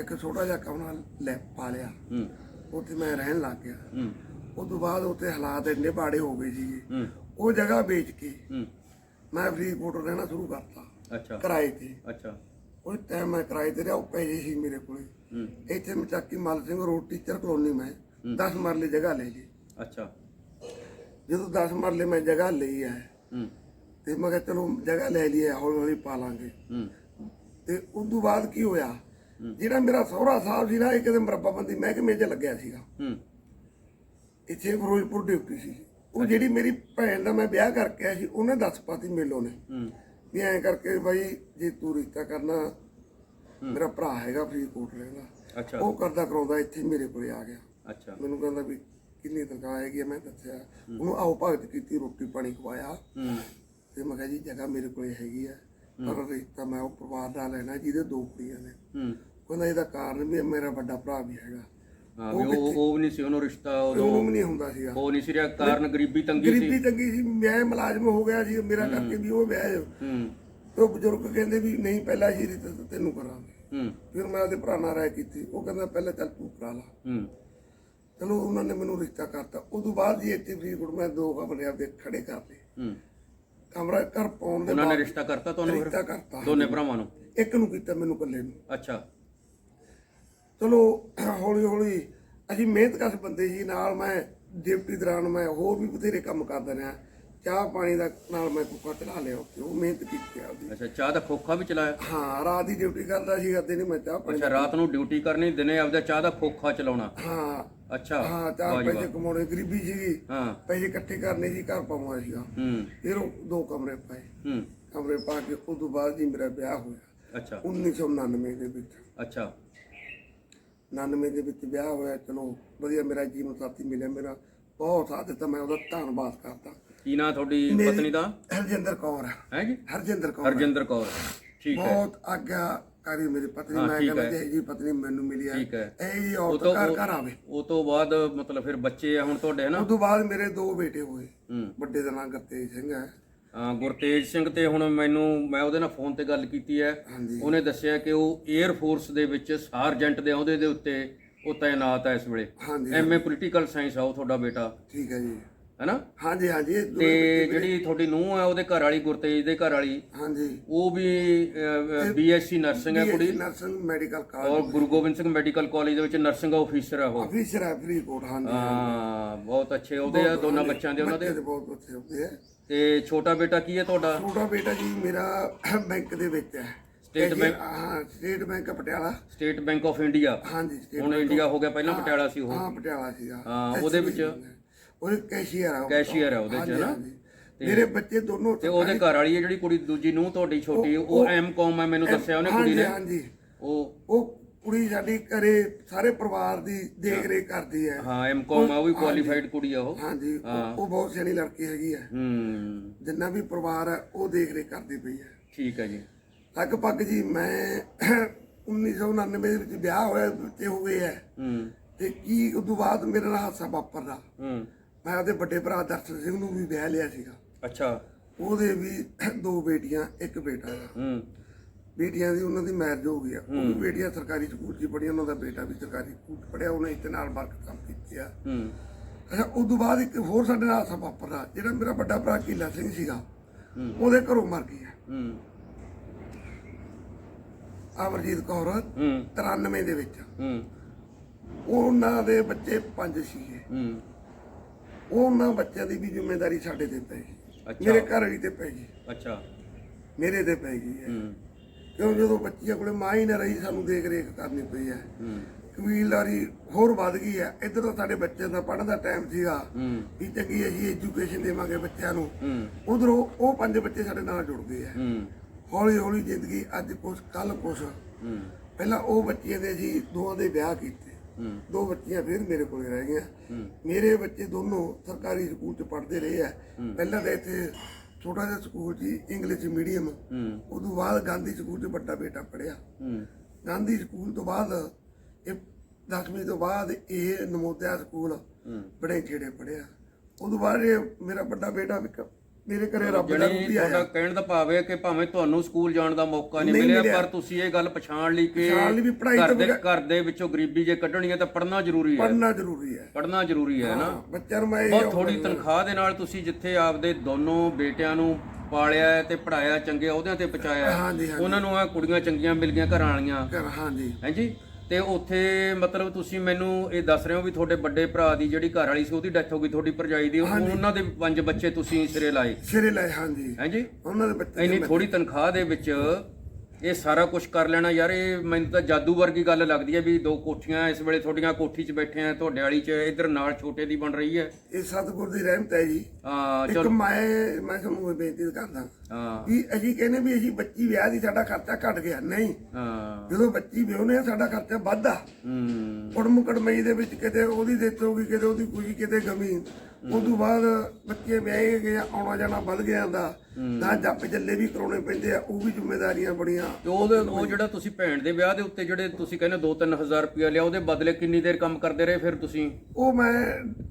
ਇੱਕ ਛੋਟਾ ਜਿਹਾ ਕਮਰਾ ਲੈ ਪਾ ਲਿਆ
ਹੂੰ।
ਉੱਥੇ ਮੈਂ ਰਹਿਣ ਲੱਗ ਗਿਆ।
ਹੂੰ।
ਉਸ ਤੋਂ ਬਾਅਦ ਉੱਥੇ ਹਾਲਾਤ ਇੰਨੇ ਬਾੜੇ ਹੋ ਗਏ
ਹੂੰ।
ਉਹ ਜਗ੍ਹਾ ਵੇਚ ਕੇ
ਹੂੰ।
ਮੈਂ ਫਰੀਦਕੋਟ ਰਹਿਣਾ ਸ਼ੁਰੂ ਕਰਤਾ।
ਅੱਛਾ।
ਕਿਰਾਏ ਤੇ।
ਅੱਛਾ।
ਉਸ ਟਾਈਮ ਮੈਂ ਕਿਰਾਏ ਤੇ ਰਿਹਾ ਉਹ ਪੈਸੇ ਸੀ ਮੇਰੇ ਕੋਲੇ।
ਹੂੰ।
ਇੱਥੇ ਮੈਂ ਚੱਕੀ ਮਲ ਸਿੰਘ ਰੋਡ ਟੀਚਰ ਕਲੋਨੀ ਮੈਂ 10 ਮਰਲੇ ਜਗ੍ਹਾ ਲਈ
ਅੱਛਾ।
ਜਦੋਂ 10 ਮਰਲੇ ਮੈਂ ਜਗ੍ਹਾ ਲਈ ਹੈ
ਹੂੰ।
ਤੇ ਮੈਂ ਕਿਹਾ ਚਲੋ ਜਗ੍ਹਾ ਲੈ ਲਈ ਹੈ ਹੌਲੀ ਹੌਲੀ ਪਾ ਲਾਂਗੇ।
ਹੂੰ।
ਤੇ ਤੋਂ ਬਾਅਦ ਕੀ ਹੋਇਆ ਜਿਹੜਾ ਮੇਰਾ ਸਹੁਰਾ ਸਾਹਿਬ ਸੀ ਨਾ ਇੱਕ ਦਿਨ ਮਰੱਬਾਬੰਦੀ ਮਹਿਕਮੇ 'ਚ ਲੱਗਿਆ ਸੀਗਾ।
ਹੂੰ।
ਇੱਥੇ ਫਿਰੋਜ਼ਪੁਰ ਡਿਊਟੀ ਸੀ। ਉਹ ਜਿਹੜੀ ਮੇਰੀ ਭੈਣ ਦਾ ਮੈਂ ਵਿਆਹ ਕਰਕੇ ਆਇਆ ਸੀ ਉਹਨੇ ਦੱਸ ਪਾਤੀ ਮੇਲੋ ਨੇ।
ਹੂੰ।
ਵੀ ਐਂ ਕਰਕੇ ਬਾਈ ਜੇ ਤੂੰ ਰਿਸ਼ਤਾ ਕਰਨਾ ਮੇਰਾ ਭਰਾ ਹੈਗਾ ਫਰੀਦਕੋਟ ਰਹਿੰਦਾ
ਅੱਛਾ।
ਉਹ ਕਰਦਾ ਕਰਾਉਂਦਾ ਇੱਥੇ ਮੇਰੇ ਕੋਲੇ ਆ ਗਿਆ।
ਅੱਛਾ।
ਮੈਨੂੰ ਕਹਿੰਦਾ ਵੀ ਕਿੰਨੀ ਤਨਖਾਹ ਹੈਗੀ ਆ? ਮੈਂ ਦੱਸਿਆ। ਉਹਨੂੰ ਆਓ ਭਗਤ ਕੀਤੀ ਰੋਟੀ ਪਾਣੀ ਖਵਾਇਆ।
ਹੂੰ।
ਤੇ ਮੈਂ ਕਿਹਾ ਜੀ ਜਗ੍ਹਾ ਮੇਰੇ ਕੋਲੇ ਹੈਗੀ ਆ ਪਰ ਰਿਸ਼ਤਾ ਮੈਂ ਉਹ ਪਰਿਵਾਰ ਦਾ ਲੈਣਾ ਜਿਹਦੇ ਦੋ ਕੁੜੀਆਂ ਨੇ।
ਹੂੰ।
ਕਹਿੰਦਾ ਇਹਦਾ ਕਾਰਨ ਵੀ ਮੇਰਾ ਵੱਡਾ ਭਰਾ ਵੀ ਹੈਗਾ।
ਹਾਂ ਵੀ ਉਹ ਉਹ ਵੀ ਨਹੀਂ ਸੀ ਉਹਨੂੰ ਰਿਸ਼ਤਾ ਉਦੋਂ
ਵੀ ਨਹੀਂ ਹੁੰਦਾ ਸੀਗਾ।
ਉਹ ਨਹੀਂ ਸੀ ਰਿਹਾ ਕਾਰਨ ਗਰੀਬੀ ਤੰਗੀ ਸੀ।
ਗਰੀਬੀ ਤੰਗੀ ਸੀ ਮੈਂ ਮੁਲਾਜ਼ਮ ਹੋ ਗਿਆ ਸੀ ਮੇਰਾ ਕਰਕੇ ਵੀ ਉਹ ਵਿਆਹ
ਹੂੰ।
ਤੇ ਉਹ ਬਜ਼ੁਰਗ ਕਹਿੰਦੇ ਵੀ ਨਹੀਂ ਪਹਿਲਾਂ ਹੀ ਤਾਂ ਤੈਨੂੰ ਕਰਾਂਗੇ।
ਹੂੰ।
ਫਿਰ ਮੈਂ ਉਹਦੇ ਭਰਾ ਨਾਲ ਰਾਏ ਕੀਤੀ ਉਹ ਕਹਿੰਦਾ ਪਹਿਲਾਂ ਚੱਲ ਤੂੰ ਕਰਾ ਲਾ।
ਹੂੰ।
ਚਲੋ ਉਹਨਾਂ ਨੇ ਮੈਨੂੰ ਰਿਸ਼ਤਾ ਕਰਤਾ। ਉਦੋਂ ਬਾਅਦ ਜੀ ਇੱਥੇ ਫਰੀਦਕੋਟ ਮੈਂ ਦੋ ਕਮਰੇ ਆਪਦੇ ਖੜੇ ਕਰ ਲਏ।
ਹੂੰ।
ਕਮਰਾ ਘਰ ਪਾਉਣ ਦੇ
ਉਹਨਾਂ ਨੇ
ਬਾਅਦ
ਰਿਸ਼ਤਾ ਕਰਤਾ ਤੁਹਾਨੂੰ ਫਿਰ?
ਰਿਸ਼ਤਾ ਕਰਤਾ।
ਦੋਨੇ ਭਰਾਵਾਂ ਨੂੰ?
ਇੱਕ ਨੂੰ ਕੀਤਾ ਮੈਨੂੰ ਇਕੱਲੇ ਨੂੰ।
ਅੱਛਾ।
ਚਲੋ ਹੌਲੀ ਹੌਲੀ ਅਸੀਂ ਮਿਹਨਤ ਕਸ ਬੰਦੇ ਸੀ ਨਾਲ ਮੈਂ ਡਿਊਟੀ ਦੌਰਾਨ ਮੈਂ ਹੋਰ ਵੀ ਬਥੇਰੇ ਕੰਮ ਕਰਦਾ ਰਿਹਾ। ਚਾਹ ਪਾਣੀ ਦਾ ਨਾਲ ਮੈਂ ਕੁੱਕਾ ਚਲਾ ਲਿਆ ਉੱਥੇ ਉਹ ਮਿਹਨਤ ਕੀਤੀ ਆਪਦੀ।
ਅੱਛਾ ਚਾਹ ਦਾ ਖੋਖਾ ਵੀ ਚਲਾਇਆ?
ਹਾਂ ਰਾਤ ਦੀ ਡਿਊਟੀ ਕਰਦਾ ਸੀ ਅੱਧੇ ਨਹੀਂ ਮੈਂ ਚਾਹ ਪਾਣੀ
ਅੱਛਾ ਰਾਤ ਨੂੰ ਡਿਊਟੀ ਕਰਨੀ ਦਿਨੇ ਆਪਦਾ ਚਾਹ ਦਾ ਖੋਖਾ ਚਲਾਉਣਾ?
ਹਾਂ।
ਅੱਛਾ
ਹਾਂ ਚਾਰ ਪੈਸੇ ਕਮਾਉਣੇ ਗਰੀਬੀ ਸੀਗੀ
ਹਾਂ।
ਪੈਸੇ ਇਕੱਠੇ ਕਰਨੇ ਸੀ ਘਰ ਪਾਉਣਾ ਸੀਗਾ।
ਹੂੰ।
ਫਿਰ ਦੋ ਕਮਰੇ ਪਾਏ।
ਹੂੰ।
ਕਮਰੇ ਪਾ ਕੇ ਉਸ ਤੋਂ ਬਾਅਦ ਜੀ ਮੇਰਾ ਵਿਆਹ ਹੋਇਆ।
ਅੱਛਾ।
1999 ਦੇ ਵਿੱਚ।
ਅੱਛਾ।
99 ਦੇ ਵਿੱਚ ਵਿਆਹ ਹੋਇਆ ਚਲੋ ਵਧੀਆ ਮੇਰਾ ਜੀਵਨ ਸਾਥੀ ਮਿਲਿਆ ਮੇਰਾ ਬਹੁਤ ਸਾਥ ਦਿੱਤਾ ਮੈਂ ਉਹਦਾ ਧੰਨਵਾਦ ਕਰਦਾ।
ਕੀ ਨਾਂ ਤੁਹਾਡੀ ਪਤਨੀ ਦਾ?
ਹਰਜਿੰਦਰ ਕੌਰ।
ਹੈ ਜੀ?
ਹਰਜਿੰਦਰ ਕੌਰ।
ਹਰਜਿੰਦਰ ਕੌਰ ਠੀਕ ਹੈ।
ਬਹੁਤ ਆਗਿਆਕਾਰੀ ਮੇਰੀ ਪਤਨੀ
ਹਾਂ,
ਮੈਂ
ਠੀਕ
ਕਹਿੰਦਾ
ਹੈ।
ਜੀ ਪਤਨੀ ਮੈਨੂੰ ਮਿਲੀ ਹੈ।
ਠੀਕ ਹੈ।
ਇਹ ਜੀ
ਉਹ
ਔਰਤ
ਤੋਂ
ਘਰ ਘਰ ਆਵੇ।
ਉਹ ਤੋਂ ਬਾਅਦ ਮਤਲਬ ਫਿਰ ਬੱਚੇ ਆ ਹੁਣ ਤੁਹਾਡੇ ਹਨਾ
ਉਸ ਤੋਂ ਬਾਅਦ ਮੇਰੇ ਦੋ ਬੇਟੇ ਹੋਏ।
ਹੂੰ।
ਵੱਡੇ ਦਾ ਨਾਂ ਗੁਰਤੇਜ ਸਿੰਘ ਹੈ।
ਗੁਰਤੇਜ ਸਿੰਘ ਤੇ ਹੁਣ ਮੈਨੂੰ ਮੈਂ ਉਹਦੇ ਨਾਲ ਫੋਨ ਤੇ ਗੱਲ ਕੀਤੀ ਹੈ।
ਹਾਂਜੀ।
ਉਹਨੇ ਦੱਸਿਆ ਕਿ ਉਹ 에ਅਰ ਫੋਰਸ ਦੇ ਵਿੱਚ ਸਾਰਜੈਂਟ ਦੇ ਅਹੁਦੇ ਦੇ ਉੱਤੇ ਉਹ ਤਾਇਨਾਤ ਹੈ ਇਸ ਵੇਲੇ। ਐਮਏ ਪੋਲੀਟੀਕਲ ਸਾਇੰਸ ਆ ਉਹ ਤੁਹਾਡਾ ਬੇਟਾ।
ਠੀਕ ਹੈ ਜੀ।
ਹੈਨਾ?
ਹਾਂਜੀ ਹਾਂਜੀ। ਇਹ
ਤੇ ਜਿਹੜੀ ਤੁਹਾਡੀ ਨੂੰਹ ਹੈ ਉਹਦੇ ਘਰ ਵਾਲੀ ਗੁਰਤੇਜ ਦੇ ਘਰ ਵਾਲੀ
ਹਾਂਜੀ।
ਉਹ ਵੀ ਬੀਐਸਸੀ ਨਰਸਿੰਗ ਹੈ ਕੁੜੀ।
ਨਰਸਿੰਗ ਮੈਡੀਕਲ ਕਾਲਜ
ਔਰ ਗੁਰੂ ਗੋਬਿੰਦ ਸਿੰਘ ਮੈਡੀਕਲ ਕਾਲਜ ਦੇ ਵਿੱਚ ਨਰਸਿੰਗ ਆਫੀਸਰ ਹੈ ਉਹ।
ਅਫੀਸਰ ਹੈ ਫਰੀਦਕੋਟ ਹਾਂਜੀ
ਹਾਂ ਬਹੁਤ ਅੱਛੇ ਉਹਦੇ ਆ ਦੋਨਾਂ ਬੱਚਿਆਂ ਦੇ ਉਹਨਾਂ ਦੇ।
ਬੱਚੇ ਤੇ ਬਹੁਤ ਅੱਛੇ ਹੁੰਦੇ ਆ।
ਤੇ ਛੋਟਾ ਬੇਟਾ ਕੀ ਹੈ ਤੁਹਾਡਾ?
ਛੋਟਾ ਬੇਟਾ ਜੀ ਮੇਰਾ ਬੈਂਕ ਦੇ ਵਿੱਚ ਹੈ। ਇਹ ਜੀ, ਹਾਂ state bank Patiala.
State bank of India
ਹਾਂਜੀ
ਹੁਣ ਇੰਡੀਆ ਹੋ ਗਿਆ ਪਹਿਲਾਂ ਪਟਿਆਲਾ ਸੀ ਉਹ।
ਹਾਂ ਪਟਿਆਲਾ ਸੀਗਾ
ਹਾਂ, ਉਹਦੇ ਵਿੱਚ-
ਉਹ ਕੈਸ਼ੀਅਰ ਆ ਉਹ।
ਕੈਸ਼ੀਅਰ ਹੈ ਉਹਦੇ ਚ
ਹਾਂਜੀ। ਮੇਰੇ ਬੱਚੇ ਦੋਨੋਂ
ਤੇ ਉਹਦੇ ਘਰ ਵਾਲੀ ਹੈ ਜਿਹੜੀ ਕੁੜੀ ਦੂਜੀ ਨੂੰ ਤੁਹਾਡੀ ਛੋਟੀ ਉਹ ਐਮ ਕਾਮ ਹੈ ਮੈਨੂੰ ਦੱਸਿਆ ਉਹਨੇ ਕੁੜੀ ਨੇ?
ਹਾਂਜੀ।
ਉਹ
ਉਹ ਕੁੜੀ ਸਾਡੀ ਘਰੇ ਸਾਰੇ ਪਰਿਵਾਰ ਦੀ ਦੇਖ ਰੇਖ ਕਰਦੀ ਹੈ।
ਹਾਂ ਐਮ ਕਾਮ ਆ ਉਹ ਵੀ ਕੁਆਲੀਫਾਈਡ ਕੁੜੀ ਆ ਉਹ।
ਹਾਂਜੀ ਉਹ- ਉਹ ਬਹੁਤ ਸਿਆਣੀ ਲੜਕੀ ਹੈਗੀ ਹੈ।
ਹੂੰ।
ਜਿੰਨਾ ਵੀ ਪਰਿਵਾਰ ਹੈ ਉਹ ਦੇਖ ਰੇਖ ਕਰਦੀ ਪਈ ਹੈ।
ਠੀਕ ਹੈ ਜੀ।
ਲਗਭਗ ਜੀ ਮੈਂ 1999 ਦੇ ਵਿੱਚ ਵਿਆਹ ਹੋਇਆ ਬੱਚੇ ਹੋ ਗਏ ਹੈ।
ਹੂੰ।
ਤੇ ਕੀ ਉਦੋਂ ਬਾਅਦ ਮੇਰੇ ਨਾਲ ਹਾਦਸਾ ਵਾਪਰਦਾ?
ਹੂੰ।
ਮੈਂ ਉਹਦੇ ਵੱਡੇ ਭਰਾ ਦਰਸ਼ਨ ਸਿੰਘ ਨੂੰ ਵੀ ਵਿਆਹ ਲਿਆ ਸੀਗਾ।
ਅੱਛਾ।
ਉਹਦੇ ਵੀ ਦੋ ਬੇਟੀਆਂ ਇੱਕ ਬੇਟਾ ਹੈ
ਹੂੰ।
ਬੇਟੀਆਂ ਦੀ ਉਹਨਾਂ ਦੀ ਮੈਰਿਜ ਹੋ ਗਈ ਆ। ਉਹ ਵੀ ਬੇਟੀਆਂ ਸਰਕਾਰੀ ਸਕੂਲ 'ਚ ਪੜ੍ਹੀਆਂ ਉਹਨਾਂ ਦਾ ਬੇਟਾ ਵੀ ਸਰਕਾਰੀ ਸਕੂਲ 'ਚ ਪੜ੍ਹਿਆ ਉਹਨੇ ਇੱਥੇ ਨਾਲ ਵਰਕ ਕੰਮ ਕੀਤੀ ਆ। ਅੱਛਾ ਉਦੋਂ ਬਾਅਦ ਇੱਕ ਹੋਰ ਸਾਡੇ ਨਾਲ ਹਾਦਸਾ ਵਾਪਰਦਾ ਜਿਹੜਾ ਮੇਰਾ ਵੱਡਾ ਭਰਾ ਕੀਲਾ ਸਿੰਘ ਸੀਗਾ ਉਹਦੇ ਘਰੋਂ ਮਰ ਗਈ ਆ।
ਹੂੰ।
ਅਮਰਜੀਤ ਕੌਰ
ਹੂੰ।
93 ਦੇ ਵਿੱਚ ਉਹਨਾਂ ਦੇ ਬੱਚੇ ਪੰਜ ਸੀਗੇ। ਉਹਨਾਂ ਬੱਚਿਆਂ ਦੀ ਵੀ ਜ਼ਿੰਮੇਵਾਰੀ ਸਾਡੇ ਤੇ ਪੈ ਗਈ।
ਅੱਛਾ।
ਮੇਰੇ ਘਰ ਵਾਲੀ ਤੇ ਪੈ ਗਈ।
ਅੱਛਾ।
ਮੇਰੇ ਤੇ ਪੈ ਗਈ ਹੂੰ। ਕਿਉਂ ਜਦੋਂ ਬੱਚੀਆਂ ਕੋਲੇ ਮਾਂ ਹੀ ਨਾ ਰਹੀ ਸਾਨੂੰ ਦੇਖ ਰੇਖ ਕਰਨੀ ਪਈ ਹੈ। ਕਬੀਲਦਾਰੀ ਹੋਰ ਵੱਧ ਗਈ ਹੈ। ਇੱਧਰ ਤਾਂ ਸਾਡੇ ਬੱਚਿਆਂ ਦਾ ਪੜ੍ਹਨ ਦਾ ਟਾਈਮ ਸੀਗਾ। ਵੀ ਚੰਗੀ ਅਸੀਂ ਐਜੂਕੇਸ਼ਨ ਦੇਵਾਂਗੇ ਬੱਚਿਆਂ ਨੂੰ। ਉਧਰੋਂ ਉਹ ਪੰਜ ਬੱਚੇ ਸਾਡੇ ਨਾਲ ਜੁੜ ਗਏ
ਹੂੰ।
ਹੌਲੀ ਹੌਲੀ ਜ਼ਿੰਦਗੀ ਅੱਜ ਕੁਛ ਕੱਲ ਕੁਛ। ਪਹਿਲਾਂ ਉਹ ਬੱਚਿਆਂ ਦੇ ਅਸੀਂ ਦੋਵਾਂ ਦੇ ਵਿਆਹ ਕੀਤੇ। ਦੋ ਬੱਚੀਆਂ ਫਿਰ ਮੇਰੇ ਕੋਲ ਰਹਿ ਗਈਆਂ। ਮੇਰੇ ਬੱਚੇ ਦੋਨੋਂ ਸਰਕਾਰੀ ਸਕੂਲ ਚ ਪੜ੍ਹਦੇ ਰਹੇ ਆ ਪਹਿਲਾਂ ਤਾਂ ਇੱਥੇ ਛੋਟਾ ਜਿਹਾ ਸਕੂਲ ਸੀ ਇੰਗਲਿਸ਼ ਮੀਡੀਅਮ
ਹੂੰ।
ਉਦੋਂ ਬਾਅਦ ਗਾਂਧੀ ਸਕੂਲ ਚ ਵੱਡਾ ਬੇਟਾ ਪੜ੍ਹਿਆ।
ਹੂੰ।
ਗਾਂਧੀ ਸਕੂਲ ਤੋਂ ਬਾਅਦ ਇਹ 10ਵੀਂ ਤੋਂ ਬਾਅਦ ਇਹ ਨਮੋਦਿਆ ਸਕੂਲ
ਹੂੰ।
ਬੜੇ ਖੇੜੇ ਪੜਿਆ ਉਦੋਂ ਬਾਅਦ ਇਹ ਮੇਰਾ ਵੱਡਾ ਬੇਟਾ ਵੀ ਮੇਰੇ ਘਰੇ ਰੱਬ ਦਾ ਰੂਪ ਹੀ
ਤੁਹਾਡਾ
ਆਇਆ
ਕਹਿਣ ਦਾ ਭਾਵ ਹੈ ਕਿ ਭਾਵੇਂ ਤੁਹਾਨੂੰ ਸਕੂਲ ਜਾਣ ਦਾ ਮੌਕਾ ਨਹੀਂ
ਨਹੀਂ
ਮਿਲਿਆ
ਮਿਲਿਆ।
ਪਰ ਤੁਸੀਂ ਇਹ ਗੱਲ ਪਛਾਣ ਲਈ ਕਿ
ਪਛਾਣ ਲਈ ਵੀ ਪੜ੍ਹਾਈ
ਘਰ
ਤੋਂ
ਦੇ
ਬਗੈਰ-
ਘਰ ਦੇ ਵਿੱਚੋਂ ਗਰੀਬੀ ਜੇ ਕੱਢਣੀ ਹੈ ਤਾਂ ਪੜ੍ਹਨਾ ਜ਼ਰੂਰੀ ਹੈ।
ਪੜ੍ਹਨਾ ਜ਼ਰੂਰੀ ਹੈ।
ਪੜ੍ਹਨਾ ਜ਼ਰੂਰੀ ਹੈ ਨਾ।
ਬੱਚਿਆਂ ਨੂੰ ਮੈਂ ਇਹ
ਬਹੁਤ ਥੋੜੀ ਤਨਖਾਹ ਦੇ ਨਾਲ ਤੁਸੀਂ ਜਿੱਥੇ ਆਪਦੇ ਦੋਨੋਂ ਬੇਟਿਆਂ ਨੂੰ ਪਾਲਿਆ ਹੈ ਤੇ ਪੜਾਇਆ ਚੰਗੇ ਅਹੁਦਿਆਂ ਤੇ ਪਹੁੰਚਾਇਆ ਹੈ,
ਹਾਂਜੀ ਹਾਂਜੀ।
ਉਹਨਾਂ ਨੂੰ ਆ ਕੁੜੀਆਂ ਚੰਗੀਆਂ ਮਿਲ ਗਈਆਂ ਘਰਾਂ ਵਾਲੀਆਂ।
ਕਰ ਹਾਂਜੀ।
ਹਾਂਜੀ ਤੇ ਉੱਥੇ ਮਤਲਬ ਤੁਸੀਂ ਮੈਨੂੰ ਇਹ ਦੱਸ ਰਹੇ ਹੋ ਵੀ ਤੁਹਾਡੇ ਵੱਡੇ ਭਰਾ ਦੀ ਜਿਹੜੀ ਘਰ ਵਾਲੀ ਸੀ ਉਹਦੀ ਡੈਥ ਹੋ ਗਈ ਤੁਹਾਡੀ ਭਰਜਾਈ ਦੀ ਉਹਨਾਂ ਦੇ ਪੰਜ ਬੱਚੇ ਤੁਸੀਂ ਸਿਰੇ ਲਾਏ?
ਸਿਰੇ ਲੈ ਹਾਂਜੀ।
ਹਾਂਜੀ
ਉਹਨਾਂ ਦੇ ਬੱਚੇ
ਇੰਨੀ ਥੋੜੀ ਤਨਖਾਹ ਦੇ ਵਿੱਚ ਇਹ ਸਾਰਾ ਕੁਝ ਕਰ ਲੈਣਾ ਯਾਰ ਇਹ ਮੈਨੂੰ ਤਾਂ ਜਾਦੂ ਵਰਗੀ ਗੱਲ ਲੱਗਦੀ ਹੈ ਵੀ ਦੋ ਕੋਠੀਆਂ ਇਸ ਵੇਲੇ ਤੁਹਾਡੀਆਂ ਕੋਠੀ 'ਚ ਬੈਠੇ ਆ ਤੁਹਾਡੇ ਵਾਲੀ 'ਚ ਇਧਰ ਨਾਲ ਛੋਟੇ ਦੀ ਬਣ ਰਹੀ ਹੈ।
ਇਹ ਸਤਿਗੁਰ ਦੀ ਰਹਿਮਤ ਹੈ ਜੀ। ਇੱਕ
ਚਲੋ।
ਮੈਂ ਮੈਂ ਤੁਹਾਨੂੰ ਇਹ ਬੇਨਤੀ ਕਰਦਾ
ਹਾਂ।
ਵੀ ਅਸੀਂ ਕਹਿੰਦੇ ਵੀ ਅਸੀਂ ਬੱਚੀ ਵਿਆਹ ਦੀ ਸਾਡਾ ਖਰਚਾ ਘਟ ਗਿਆ। ਨਹੀਂ।
ਹਾਂ।
ਜਦੋਂ ਬੱਚੀ ਵਿਆਹੁਨੇ ਆ ਸਾਡਾ ਖਰਚਾ ਵੱਧਦਾ।
ਹੂੰ।
ਕੁੜਮ ਕੜਮਈ ਦੇ ਵਿੱਚ ਕਿਤੇ ਉਹਦੀ ਦਿੱਤ ਹੋ ਕਿਤੇ ਉਹਦੀ ਖੁਸ਼ੀ ਕਿਤੇ ਗਮੀ। ਉਦੋਂ ਬਾਅਦ ਬੱਚੇ ਵਿਆਹੇ ਗਏ ਆ, ਆਉਣਾ ਜਾਣਾ ਵੱਧ ਗਿਆ ਦਾ ਨਾ ਜੱਪ ਜੱਲੇ ਵੀ ਕਰਾਉਣੇ ਪੈਂਦੇ ਆ ਉਹ ਵੀ ਜ਼ਿੰਮੇਵਾਰੀਆਂ ਬੜੀਆਂ
ਤੇ ਉਹਦੇ ਉਹ ਜਿਹੜਾ ਤੁਸੀਂ ਭੈਣ ਦੇ ਵਿਆਹ ਦੇ ਉੱਤੇ ਜਿਹੜੇ ਤੁਸੀਂ ਕਹਿੰਦੇ 2-3000 ਰੁਪਇਆ ਲਿਆ ਉਹਦੇ ਬਦਲੇ ਕਿੰਨੀ ਦੇਰ ਕੰਮ ਕਰਦੇ ਰਹੇ ਫਿਰ ਤੁਸੀਂ?
ਉਹ ਮੈਂ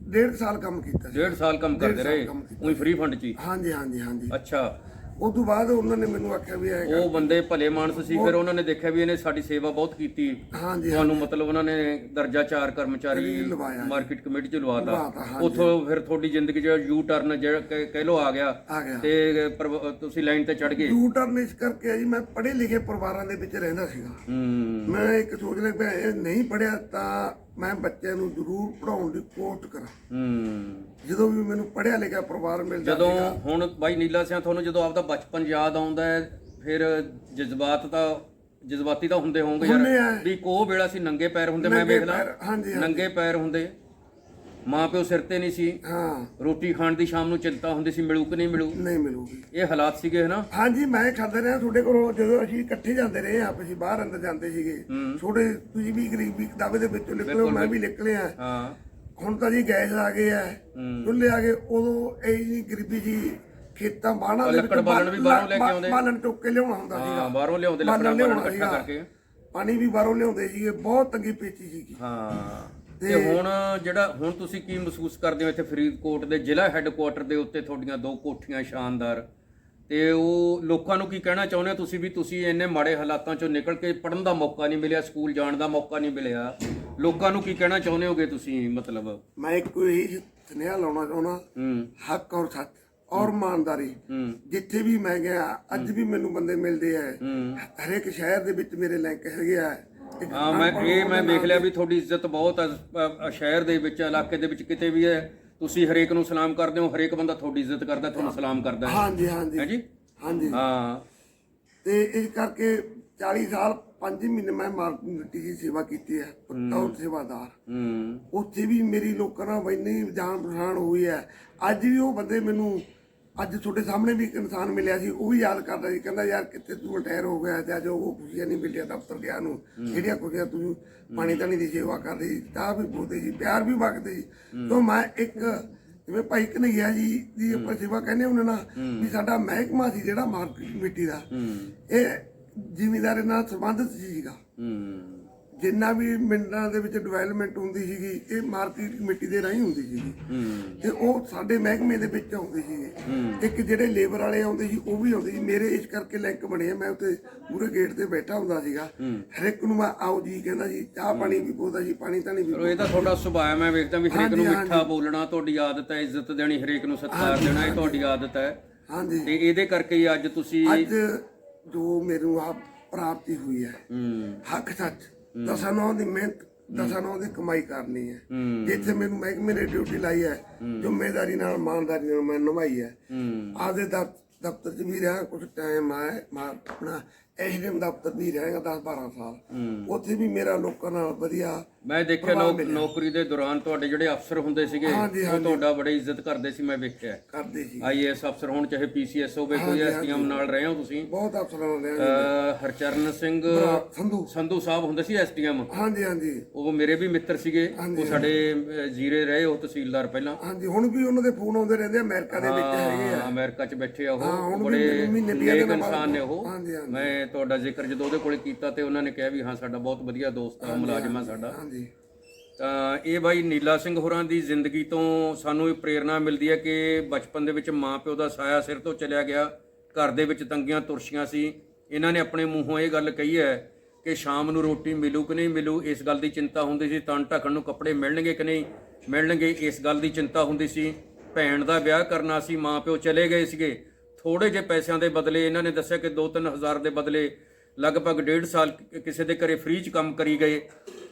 ਡੇਢ ਸਾਲ ਕੰਮ ਕੀਤਾ ਸੀ।
ਡੇਢ ਸਾਲ ਕੰਮ ਕਰਦੇ ਰਹੇ। ਉਹੀ ਫ੍ਰੀ ਫੰਡ 'ਚ ਹੀ?
ਹਾਂਜੀ ਹਾਂਜੀ ਹਾਂਜੀ।
ਅੱਛਾ।
ਉਸ ਤੋਂ ਬਾਅਦ ਉਹਨਾਂ ਨੇ ਮੈਨੂੰ ਆਖਿਆ ਵੀ ਐ
ਉਹ ਬੰਦੇ ਭਲੇ ਮਾਨਸ ਸੀ ਫਿਰ ਉਹਨਾਂ ਨੇ ਦੇਖਿਆ ਵੀ ਇਹਨੇ ਸਾਡੀ ਸੇਵਾ ਬਹੁਤ ਕੀਤੀ।
ਹਾਂਜੀ
ਤੁਹਾਨੂੰ ਮਤਲਬ ਉਹਨਾਂ ਨੇ ਦਰਜਾ 4 ਕਰਮਚਾਰੀ
ਲਵਾਇਆ
ਮਾਰਕੀਟ ਕਮੇਟੀ ਚ ਲਵਾਤਾ।
ਲਵਾਤਾ, ਹਾਂਜੀ।
ਉੱਥੋਂ ਫਿਰ ਤੁਹਾਡੀ ਜ਼ਿੰਦਗੀ 'ਚ ਯੂ ਟਰਨ ਜਿਹੜਾ ਕਹਿ ਕਹਿ ਲੋ ਆ ਗਿਆ।
ਆ ਗਿਆ।
ਤੇ ਤੁਸੀਂ ਲਾਈਨ ਤੇ ਚੜ ਗਏ।
ਟਿਊਟਰ ਇਸ ਕਰਕੇ ਜੀ ਮੈਂ ਪੜ੍ਹੇ ਲਿਖੇ ਪਰਿਵਾਰਾਂ ਦੇ ਵਿੱਚ ਰਹਿੰਦਾ ਸੀਗਾ।
ਹੂੰ।
ਮੈਂ ਇੱਕ ਸੋਚ ਲਿਆ ਵੀ ਇਹ ਨਹੀਂ ਪੜਿਆ ਤਾਂ ਮੈਂ ਬੱਚਿਆਂ ਨੂੰ ਜ਼ਰੂਰ ਪੜਾਉਣ ਦੀ ਕੋਸ਼ਿਸ਼ ਕਰਾਂ।
ਹੂੰ।
ਜਦੋਂ ਵੀ ਮੈਨੂੰ ਪੜਿਆ ਲਿਖਿਆ ਪਰਿਵਾਰ ਮਿਲਦਾ
ਜਦੋਂ ਹੁਣ ਬਾਈ ਨੀਲਾ ਸਿੰਘ ਤੁਹਾਨੂੰ ਜਦੋਂ ਆਪਦਾ ਬਚਪਨ ਯਾਦ ਆਉਂਦਾ ਹੈ ਫਿਰ ਜਜ਼ਬਾਤ ਤਾਂ ਜਜ਼ਬਾਤੀ ਤਾਂ ਹੁੰਦੇ ਹੋਣਗੇ
ਹੁੰਦੇ
ਯਾਰ। ਵੀ ਕੋ ਵੇਲਾ ਸੀ ਨੰਗੇ ਪੈਰ ਹੁੰਦੇ ਮੈਂ
ਨੰਗੇ
ਵੇਖ ਲਾਂ।
ਪੈਰ, ਹਾਂਜੀ, ਹਾਂਜੀ।
ਨੰਗੇ ਪੈਰ ਹੁੰਦੇ। ਮਾਂ ਪਿਓ ਸਿਰ ਤੇ ਨਹੀਂ ਸੀ।
ਹਾਂ।
ਰੋਟੀ ਖਾਣ ਦੀ ਸ਼ਾਮ ਨੂੰ ਚਿੰਤਾ ਹੁੰਦੀ ਸੀ ਮਿਲੂ ਕਿ ਨਹੀਂ ਮਿਲੂ?
ਨਹੀਂ ਮਿਲੂਗੀ।
ਇਹ ਹਾਲਾਤ ਸੀਗੇ ਹਨਾ?
ਹਾਂਜੀ ਮੈਂ ਖਾਂਦਾ ਰਿਹਾ ਤੁਹਾਡੇ ਕੋਲੋਂ ਜਦੋਂ ਅਸੀਂ ਇਕੱਠੇ ਜਾਂਦੇ ਰਹੇ ਆਪ ਅਸੀਂ ਬਾਹਰ ਅੰਦਰ ਜਾਂਦੇ ਸੀਗੇ। ਛੋਟੇ ਤੁਸੀਂ ਵੀ ਗਰੀਬੀ ਕਿਤਾਬੇ ਦੇ ਵਿੱਚੋਂ ਨਿਕਲੇ ਮੈਂ ਵੀ ਨਿਕਲੇ ਆ
ਹਾਂ।
ਹੁਣ ਤਾਂ ਜੀ ਗੈਸ ਆ ਗਏ ਆ। ਚੁੱਲ੍ਹੇ ਆ ਗਏ ਉਦੋਂ ਇਹ ਜੀ ਗਰੀਬੀ ਜੀ ਖੇਤਾਂ ਬਾਣਾ ਦੇ
ਲੱਕੜ ਬਾਲਣ ਵੀ ਬਾਹਰੋਂ ਲੈ ਕੇ ਆਉਂਦੇ।
ਬਾਲਣ ਟੁੱਕ ਕੇ ਲਿਆਉਣਾ ਹੁੰਦਾ ਸੀਗਾ।
ਹਾਂ ਬਾਹਰੋਂ ਲਿਆਉਂਦੇ ਲੱਕੜਾਂ ਬਾਲਣ ਇਕੱਠਾ। ਕਰਕੇ।
ਪਾਣੀ ਵੀ ਬਾਹਰੋਂ ਲਿਆਉਂਦੇ ਸੀਗੇ ਬਹੁਤ ਤੰਗੀ ਪੇਚੀ ਸੀਗੀ।
ਹਾਂ। ਤੇ ਹੁਣ ਜਿਹੜਾ ਹੁਣ ਤੁਸੀਂ ਕੀ ਮਹਿਸੂਸ ਕਰਦੇ ਹੋ ਇੱਥੇ ਫਰੀਦਕੋਟ ਦੇ ਜ਼ਿਲ੍ਹਾ ਹੈੱਡਕੁਆਟਰ ਦੇ ਉੱਤੇ ਤੁਹਾਡੀਆਂ ਦੋ ਕੋਠੀਆਂ ਸ਼ਾਨਦਾਰ? ਤੇ ਉਹ ਲੋਕਾਂ ਨੂੰ ਕੀ ਕਹਿਣਾ ਚਾਹੁੰਦੇ ਹੋ ਤੁਸੀਂ ਵੀ ਤੁਸੀਂ ਇੰਨੇ ਮਾੜੇ ਹਾਲਾਤਾਂ ਚੋਂ ਨਿਕਲ ਕੇ ਪੜਨ ਦਾ ਮੌਕਾ ਨਹੀਂ ਮਿਲਿਆ ਸਕੂਲ ਜਾਣ ਦਾ ਮੌਕਾ ਨਹੀਂ ਮਿਲਿਆ? ਲੋਕਾਂ ਨੂੰ ਕੀ ਕਹਿਣਾ ਚਾਹੁੰਦੇ ਹੋਗੇ ਤੁਸੀਂ ਮਤਲਬ?
ਮੈਂ ਇੱਕੋ ਹੀ ਸੁਨੇਹਾ ਲਾਉਣਾ ਚਾਹੁੰਦਾ
ਹੂੰ।
ਹੱਕ ਔਰ ਸੱਚ ਔਰ ਇਮਾਨਦਾਰੀ। ਜਿੱਥੇ ਵੀ ਮੈਂ ਗਿਆ ਅੱਜ ਵੀ ਮੈਨੂੰ ਬੰਦੇ ਮਿਲਦੇ ਆ। ਹਰੇਕ ਸ਼ਹਿਰ ਦੇ ਵਿੱਚ ਮੇਰੇ ਲਿੰਕ ਹੈਗੇ ਆ।
ਹਾਂ ਮੈਂ ਇਹ ਮੈਂ ਵੇਖ ਲਿਆ ਵੀ ਤੁਹਾਡੀ ਇੱਜ਼ਤ ਬਹੁਤ ਅ, ਅ, ਸ਼ਹਿਰ ਦੇ ਵਿੱਚ ਇਲਾਕੇ ਦੇ ਵਿੱਚ ਕਿਤੇ ਵੀ ਹੈ ਤੁਸੀਂ ਹਰੇਕ ਨੂੰ ਸਲਾਮ ਕਰਦੇ ਹੋ ਹਰੇਕ ਬੰਦਾ ਤੁਹਾਡੀ ਇੱਜ਼ਤ ਕਰਦਾ ਤੁਹਾਨੂੰ ਸਲਾਮ ਕਰਦਾ ਹੈ।
ਹਾਂਜੀ ਹਾਂਜੀ।
ਹਾਂਜੀ
ਹਾਂਜੀ।
ਹਾਂ।
ਤੇ ਇਸ ਕਰਕੇ 40 ਸਾਲ 5 ਮਹੀਨੇ ਮੈਂ ਮਾਰਕੀਟ ਦੀ ਸੇਵਾ ਕੀਤੀ ਹੈ ਬਤੌਰ ਸੇਵਾਦਾਰ।
ਹੂੰ।
ਉੱਥੇ ਵੀ ਮੇਰੀ ਲੋਕਾਂ ਨਾਲ ਇੰਨੀ ਜਾਣ ਪਛਾਣ ਹੋਈ ਹੈ। ਅੱਜ ਵੀ ਉਹ ਬੰਦੇ ਮੈਨੂੰ ਅੱਜ ਤੁਹਾਡੇ ਸਾਹਮਣੇ ਵੀ ਇੱਕ ਇਨਸਾਨ ਮਿਲਿਆ ਸੀ ਉਹ ਵੀ ਯਾਦ ਕਰਦਾ ਸੀ ਕਹਿੰਦਾ ਯਾਰ ਕਿੱਥੇ ਤੂੰ ਰਿਟਾਇਰ ਹੋ ਗਿਆ ਤੇ ਅੱਜ ਉਹ ਖੁਸ਼ੀਆਂ ਨਹੀਂ ਮਿਲਿਆ ਦਫ਼ਤਰ ਗਿਆ ਨੂੰ। ਜਿਹੜੀਆਂ ਖੁਸ਼ੀਆਂ ਤੂੰ ਪਾਣੀ ਧਾਣੀ ਦੀ ਸੇਵਾ ਕਰਦੀ ਸੀ ਚਾਹ ਵੀ ਪੋਦੇ ਸੀ ਪਿਆਰ ਵੀ ਵਗਦੇ ਸੀ। ਤੋਂ ਮੈਂ ਇੱਕ ਜਿਵੇਂ ਭਾਈ ਕਨਈਆ ਜੀ ਦੀ ਆਪਾਂ ਸੇਵਾ ਕਹਿੰਦੇ ਉਹਨਾਂ ਨਾਲ ਵੀ ਸਾਡਾ ਮਹਿਕਮਾ ਸੀ ਜਿਹੜਾ ਮਾਰਕੀਟ ਕਮੇਟੀ ਦਾ। ਇਹ ਜ਼ਿਮੀਦਾਰੀ ਨਾਲ ਸੰਬੰਧਿਤ ਸੀਗਾ। ਜਿੰਨਾ ਵੀ ਮਿੰਟਾਂ ਦੇ ਵਿੱਚ ਡਿਵੈਲਪਮੈਂਟ ਹੁੰਦੀ ਸੀਗੀ ਇਹ ਮਾਰਕੀਟ ਕਮੇਟੀ ਦੇ ਰਾਹੀਂ ਹੁੰਦੀ ਸੀਗੀ। ਤੇ ਉਹ ਸਾਡੇ ਮਹਿਕਮੇ ਦੇ ਵਿੱਚ ਆਉਂਦੇ ਸੀਗੇ। ਇੱਕ ਜਿਹੜੇ ਲੇਬਰ ਵਾਲੇ ਆਉਂਦੇ ਸੀ ਉਹ ਵੀ ਆਉਂਦੇ ਸੀ। ਮੇਰੇ ਇਸ ਕਰਕੇ ਲਿੰਕ ਬਣੇ ਆ, ਮੈਂ ਉੱਤੇ ਪੂਰੇ ਗੇਟ ਤੇ ਬੈਠਾ ਹੁੰਦਾ ਸੀਗਾ। ਹਰ ਇੱਕ ਨੂੰ ਮੈਂ ਆਓ ਜੀ ਕਹਿੰਦਾ ਸੀ ਚਾਹ ਪਾਣੀ ਵੀ ਪੋਦਾ ਸੀ ਪਾਣੀ ਤਾਂ ਨਹੀਂ ਵੀ
ਇਹ ਤਾਂ ਤੁਹਾਡਾ ਸੁਭਾਅ ਮੈਂ ਵੇਖਦਾ ਵੀ ਹਰੇਕ ਨੂੰ ਮਿੱਠਾ ਬੋਲਣਾ ਤੁਹਾਡੀ ਆਦਤ ਹੈ ਇੱਜ਼ਤ ਦੇਣੀ ਹਰੇਕ ਨੂੰ ਸਤਿਕਾਰ ਦੇਣਾ ਇਹ ਤੁਹਾਡੀ ਆਦਤ ਹੈ।
ਹਾਂਜੀ।
ਤੇ ਇਹਦੇ ਕਰਕੇ ਹੀ ਅੱਜ ਤੁਸੀਂ
ਅੱਜ ਜੋ ਮੈਨੂੰ ਆ ਪ੍ਰਾਪਤੀ ਹੋਈ ਹੂੰ। ਹੱਕ ਸੱਚ। ਦਸਾਂ ਨੌ ਦੀ ਮਿਹਨਤ ਦਸਾਂ ਨੌ ਦੀ ਕਮਾਈ ਕਰਨੀ ਹੈ। ਜਿੱਥੇ ਮੈਨੂੰ ਮਹਿਕਮੇ ਨੇ ਡਿਊਟੀ ਲਾਈ ਹੈ ਜ਼ਿੰਮੇਵਾਰੀ ਨਾਲ ਇਮਾਨਦਾਰੀ ਨਾਲ ਮੈਂ ਨਿਭਾਈ ਹੈ। ਦਫ਼- ਦਫ਼ਤਰ 'ਚ ਵੀ ਰਿਹਾ ਕੁਝ ਟਾਈਮ ਆਇਆ ਮੈਂ ਆਪਣਾ ਐਸਡੀਐਮ ਦਫ਼ਤਰ ਵੀ ਰਹੇਗਾ 10 12 ਸਾਲ। ਉੱਥੇ ਵੀ ਮੇਰਾ ਲੋਕਾਂ ਨਾਲ ਵਧੀਆ
ਮੈਂ ਦੇਖਿਆ ਨੌ- ਨੌਕਰੀ ਦੇ ਦੌਰਾਨ ਤੁਹਾਡੇ ਜਿਹੜੇ ਅਫਸਰ ਹੁੰਦੇ ਸੀਗੇ
ਹਾਂਜੀ,
ਉਹ ਤੁਹਾਡਾ ਬੜੀ ਇੱਜ਼ਤ ਕਰਦੇ ਸੀ ਮੈਂ ਵੇਖਿਆ।
ਕਰਦੇ ਸੀ।
ਆਈਏਐਸ ਅਫਸਰ ਹੋਣ ਚਾਹੇ ਪੀਸੀਐਸ ਹੋਵੇ ਕੋਈ ਐਸਡੀਐਮ ਨਾਲ ਰਹੇ ਹੋ ਤੁਸੀਂ।
ਬਹੁਤ ਅਫਸਰਾਂ ਲਿਆ
ਅਹ ਹਰਚਰਨ ਸਿੰਘ
ਸੰਧੂ।
ਸੰਧੂ ਸਾਹਿਬ ਹੁੰਦੇ ਸੀ ਐਸਡੀਐਮ
ਹਾਂਜੀ ਹਾਂਜੀ।
ਉਹ ਮੇਰੇ ਵੀ ਮਿੱਤਰ ਸੀਗੇ। ਉਹ ਸਾਡੇ ਅਹ, ਜੀਰੇ ਰਹੇ ਉਹ ਤਹਿਸੀਲਦਾਰ ਪਹਿਲਾਂ।
ਹਾਂਜੀ ਹੁਣ ਵੀ ਉਹਨਾਂ ਦੇ ਫੋਨ ਆਉਂਦੇ ਰਹਿੰਦੇ ਆ ਅਮਰੀਕਾ ਦੇ ਵਿੱਚ ਹੈਗੇ ਆ।
ਹਾਂ, ਅਮਰੀਕਾ 'ਚ ਬੈਠੇ ਆ ਉਹ।
ਹੁਣ
ਬੜੇ
ਮਹੀਨੇ ਵੀਹ
ਨੇਕ
ਦਿਨਾਂ ਬਾਅਦ
ਇਨਸਾਨ ਨੇ ਉਹ।
ਹਾਂਜੀ ਹਾਂਜੀ।
ਮੈਂ ਤੁਹਾਡਾ ਜ਼ਿਕਰ ਜਦੋਂ ਉਹਦੇ ਕੋਲੇ ਕੀਤਾ ਤੇ ਉਹਨਾਂ ਨੇ ਕਿਹਾ ਵੀ ਹਾਂ ਸਾਡਾ ਬਹੁਤ ਵਧੀਆ ਦੋਸਤ ਆ ਮੁਲਾਜ਼ਮ ਆ ਸਾਡਾ।
ਹਾਂਜੀ।
ਤਾਂ ਇਹ ਬਾਈ ਨੀਲਾ ਸਿੰਘ ਹੋਰਾਂ ਦੀ ਜ਼ਿੰਦਗੀ ਤੋਂ ਸਾਨੂੰ ਇਹ ਪ੍ਰੇਰਣਾ ਮਿਲਦੀ ਹੈ ਕਿ ਬਚਪਨ ਦੇ ਵਿੱਚ ਮਾਂ ਪਿਓ ਦਾ ਸਾਇਆ ਸਿਰ ਤੋਂ ਚਲਿਆ ਗਿਆ। ਘਰ ਦੇ ਵਿੱਚ ਤੰਗੀਆਂ ਤੁਰਸ਼ੀਆਂ ਸੀ। ਇਹਨਾਂ ਨੇ ਆਪਣੇ ਮੂੰਹੋਂ ਇਹ ਗੱਲ ਕਹੀ ਹੈ ਕਿ ਸ਼ਾਮ ਨੂੰ ਰੋਟੀ ਮਿਲੂ ਕਿ ਨਹੀਂ ਮਿਲੂ, ਇਸ ਗੱਲ ਦੀ ਚਿੰਤਾ ਹੁੰਦੀ ਸੀ। ਤਨ ਢੱਕਣ ਨੂੰ ਕੱਪੜੇ ਮਿਲਣਗੇ ਕਿ ਨਹੀਂ ਮਿਲਣਗੇ, ਇਸ ਗੱਲ ਦੀ ਚਿੰਤਾ ਹੁੰਦੀ ਸੀ। ਭੈਣ ਦਾ ਵਿਆਹ ਕਰਨਾ ਸੀ ਮਾਂ ਪਿਓ ਚਲੇ ਗਏ ਸੀਗੇ। ਥੋੜੇ ਜਿਹੇ ਪੈਸਿਆਂ ਦੇ ਬਦਲੇ ਇਹਨਾਂ ਨੇ ਦੱਸਿਆ ਕਿ 2-3 ਹਜ਼ਾਰ ਦੇ ਬਦਲੇ ਲਗਭਗ ਡੇਢ ਸਾਲ ਕਿਸੇ ਦੇ ਘਰੇ ਫ੍ਰੀ ਚ ਕੰਮ ਕਰੀ ਗਏ।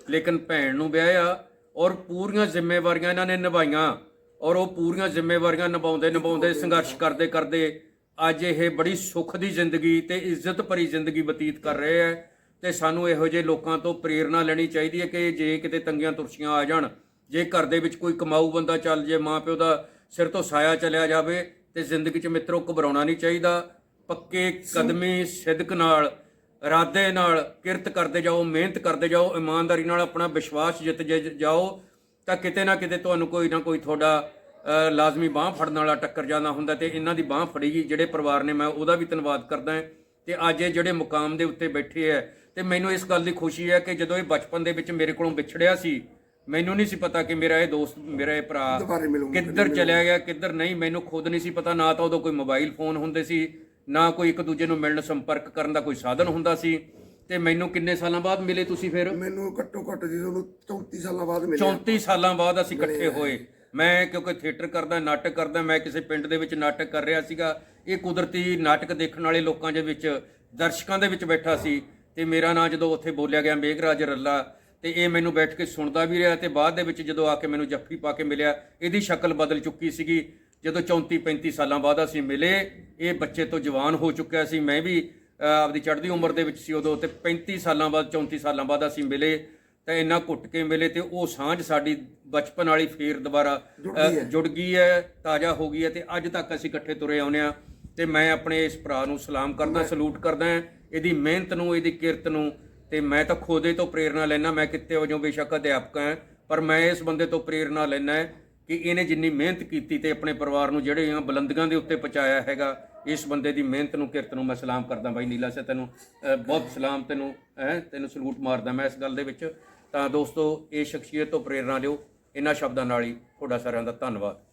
ਲੇਕਿਨ ਭੈਣ ਨੂੰ ਵਿਆਹਿਆ ਔਰ ਪੂਰੀਆਂ ਜ਼ਿੰਮੇਵਾਰੀਆਂ ਇਹਨਾਂ ਨੇ ਨਿਭਾਈਆਂ ਔਰ ਉਹ ਪੂਰੀਆਂ ਜ਼ਿੰਮੇਵਾਰੀਆਂ ਨਿਭਾਉਂਦੇ ਨਿਭਾਉਂਦੇ ਸੰਘਰਸ਼ ਕਰਦੇ ਕਰਦੇ ਅੱਜ ਇਹ ਬੜੀ ਸੁੱਖ ਦੀ ਜ਼ਿੰਦਗੀ ਤੇ ਇੱਜ਼ਤ ਭਰੀ ਜ਼ਿੰਦਗੀ ਬਤੀਤ ਕਰ ਰਹੇ ਹੈ ਤੇ ਸਾਨੂੰ ਇਹੋ ਜਿਹੇ ਲੋਕਾਂ ਤੋਂ ਪ੍ਰੇਰਣਾ ਲੈਣੀ ਚਾਹੀਦੀ ਹੈ ਕਿ ਜੇ ਕਿਤੇ ਤੰਗੀਆਂ ਤੁਰਸ਼ੀਆਂ ਆ ਜਾਣ, ਜੇ ਘਰ ਦੇ ਵਿੱਚ ਕੋਈ ਕਮਾਊ ਬੰਦਾ ਚੱਲ ਜੇ ਮਾਂ ਪਿਓ ਦਾ ਸਿਰ ਤੋਂ ਸਾਇਆ ਚਲਿਆ ਜਾਵੇ ਤੇ ਜ਼ਿੰਦਗੀ 'ਚ ਮਿੱਤਰੋ ਘਬਰਾਉਣਾ ਨਹੀਂ ਚਾਹੀਦਾ। ਪੱਕੇ ਕਦਮੀ ਸਿਦਕ ਨਾਲ ਇਰਾਦੇ ਨਾਲ ਕਿਰਤ ਕਰਦੇ ਜਾਓ ਮਿਹਨਤ ਕਰਦੇ ਜਾਓ ਇਮਾਨਦਾਰੀ ਨਾਲ ਆਪਣਾ ਵਿਸ਼ਵਾਸ ਜਿੱਤ ਜਾਓ ਤਾਂ ਕਿਤੇ ਨਾ ਕਿਤੇ ਤੁਹਾਨੂੰ ਕੋਈ ਨਾ ਕੋਈ ਤੁਹਾਡਾ ਲਾਜ਼ਮੀ ਬਾਹ ਫੜਨ ਵਾਲਾ ਟੱਕਰ ਜਾਂਦਾ ਹੁੰਦਾ ਤੇ ਇਹਨਾਂ ਦੀ ਬਾਹ ਫੜੀ ਜਿਹੜੇ ਪਰਿਵਾਰ ਨੇ ਮੈਂ ਉਹਦਾ ਵੀ ਧੰਨਵਾਦ ਕਰਦਾ ਤੇ ਅੱਜ ਇਹ ਜਿਹੜੇ ਮੁਕਾਮ ਦੇ ਉੱਤੇ ਬੈਠੇ ਹੈ ਤੇ ਮੈਨੂੰ ਇਸ ਗੱਲ ਦੀ ਖੁਸ਼ੀ ਹੈ ਕਿ ਜਦੋਂ ਇਹ ਬਚਪਨ ਦੇ ਵਿੱਚ ਮੇਰੇ ਕੋਲੋਂ ਵਿਛੜਿਆ ਸੀ ਮੈਨੂੰ ਨਹੀਂ ਸੀ ਪਤਾ ਕਿ ਮੇਰਾ ਇਹ ਦੋਸਤ ਮੇਰਾ ਇਹ ਭਰਾ ਕਿੱਧਰ ਚਲਿਆ ਗਿਆ ਕਿੱਧਰ ਨਹੀਂ ਮੈਨੂੰ ਖੁਦ ਨਹੀਂ ਸੀ ਪਤਾ ਨਾ ਤਾਂ ਉਦੋਂ ਕੋਈ ਮੋਬਾਈਲ ਫੋਨ ਹੁੰਦੇ ਸੀ ਨਾ ਕੋਈ ਇੱਕ ਦੂਜੇ ਨੂੰ ਮਿਲਣ ਸੰਪਰਕ ਕਰਨ ਦਾ ਕੋਈ ਸਾਧਨ ਹੁੰਦਾ ਸੀ? ਤੇ ਮੈਨੂੰ ਕਿੰਨੇ ਸਾਲਾਂ ਬਾਅਦ ਮਿਲੇ ਤੁਸੀਂ ਫਿਰ?
ਮੈਨੂੰ ਘੱਟੋ ਘੱਟ ਜਦੋਂ ਨੂੰ 34 ਸਾਲਾਂ ਬਾਅਦ ਮਿਲਿਆ
34 ਸਾਲਾਂ ਬਾਅਦ ਅਸੀਂ ਇਕੱਠੇ ਹੋਏ। ਮੈਂ ਕਿਉਂਕਿ ਥੀਏਟਰ ਕਰਦਾ ਨਾਟਕ ਕਰਦਾ ਮੈਂ ਕਿਸੇ ਪਿੰਡ ਦੇ ਵਿੱਚ ਨਾਟਕ ਕਰ ਰਿਹਾ ਸੀਗਾ। ਇਹ ਕੁਦਰਤੀ ਨਾਟਕ ਦੇਖਣ ਵਾਲੇ ਲੋਕਾਂ ਦੇ ਵਿੱਚ ਦਰਸ਼ਕਾਂ ਦੇ ਵਿੱਚ ਬੈਠਾ ਸੀ। ਤੇ ਮੇਰਾ ਨਾਂ ਜਦੋਂ ਉੱਥੇ ਬੋਲਿਆ ਗਿਆ ਮੇਘਰਾਜ ਰੱਲਾ ਤੇ ਇਹ ਮੈਨੂੰ ਬੈਠ ਕੇ ਸੁਣਦਾ ਵੀ ਰਿਹਾ। ਤੇ ਬਾਅਦ ਦੇ ਵਿੱਚ ਜਦੋਂ ਆ ਕੇ ਮੈਨੂੰ ਜੱਫੀ ਪਾ ਕੇ ਮਿਲਿਆ ਇਹਦੀ ਸ਼ਕਲ ਬਦਲ ਚੁੱਕੀ ਸੀਗੀ। ਜਦੋਂ 34 35 ਸਾਲਾਂ ਬਾਅਦ ਅਸੀਂ ਮਿਲੇ ਇਹ ਬੱਚੇ ਤੋਂ ਜਵਾਨ ਹੋ ਚੁੱਕਿਆ ਸੀ। ਮੈਂ ਵੀ ਆਪਦੀ ਚੜ੍ਹਦੀ ਉਮਰ ਦੇ ਵਿੱਚ ਸੀ ਉਦੋਂ ਤੇ 35 ਸਾਲਾਂ ਬਾਅਦ 34 ਸਾਲਾਂ ਬਾਅਦ ਅਸੀਂ ਮਿਲੇ ਤਾਂ ਇੰਨਾ ਘੁੱਟ ਕੇ ਮਿਲੇ ਤੇ ਉਹ ਸਾਂਝ ਸਾਡੀ ਬਚਪਨ ਵਾਲੀ ਫੇਰ ਦੁਬਾਰਾ ਜੁੜ ਗਈ ਹੈ। ਤਾਜ਼ਾ ਹੋ ਗਈ ਹੈ ਤੇ ਅੱਜ ਤੱਕ ਅਸੀਂ ਇਕੱਠੇ ਤੁਰੇ ਆਉਨੇ ਆ ਤੇ ਮੈਂ ਆਪਣੇ ਇਸ ਭਰਾ ਨੂੰ ਸਲਾਮ ਕਰਦਾ ਸਲੂਟ ਕਰਦਾ ਹਾਂ, ਇਹਦੀ ਮਿਹਨਤ ਨੂੰ ਇਹਦੀ ਕਿਰਤ ਨੂੰ ਤੇ ਮੈਂ ਤਾਂ ਖੋਦੇ ਤੋਂ ਪ੍ਰੇਰਣਾ ਲੈਣਾ ਮੈਂ ਕਿਤੇ ਵਜੋਂ ਬੇਸ਼ੱਕ ਅਧਿਆਪਕ ਹਾਂ ਪਰ ਮੈਂ ਇਸ ਬੰਦੇ ਤੋਂ ਪ੍ਰੇਰਣਾ ਲੈਣਾ ਕਿ ਇਹਨੇ ਜਿੰਨੀ ਮਿਹਨਤ ਕੀਤੀ ਤੇ ਆਪਣੇ ਪਰਿਵਾਰ ਨੂੰ ਜਿਹੜੀਆਂ ਬੁਲੰਦੀਆਂ ਦੇ ਉੱਤੇ ਪਹੁੰਚਾਇਆ ਹੈਗਾ, ਇਸ ਬੰਦੇ ਦੀ ਮਿਹਨਤ ਨੂੰ, ਕਿਰਤ ਨੂੰ ਮੈਂ ਸਲਾਮ ਕਰਦਾ ਬਾਈ ਨੀਲਾ ਸੇ ਤੈਨੂੰ ਬਹੁਤ ਸਲਾਮ ਤੈਨੂੰ, ਹੈ, ਤੈਨੂੰ ਸਲੂਟ ਮਾਰਦਾ ਮੈਂ ਇਸ ਗੱਲ ਦੇ ਵਿੱਚ। ਤਾਂ ਦੋਸਤੋ, ਇਹ ਸ਼ਖਸੀਅਤ ਤੋਂ ਪ੍ਰੇਰਣਾ ਲਿਓ, ਇਹਨਾਂ ਸ਼ਬਦਾਂ ਨਾਲ ਹੀ ਤੁਹਾਡਾ ਸਾਰਿਆਂ ਦਾ ਧੰਨਵਾਦ।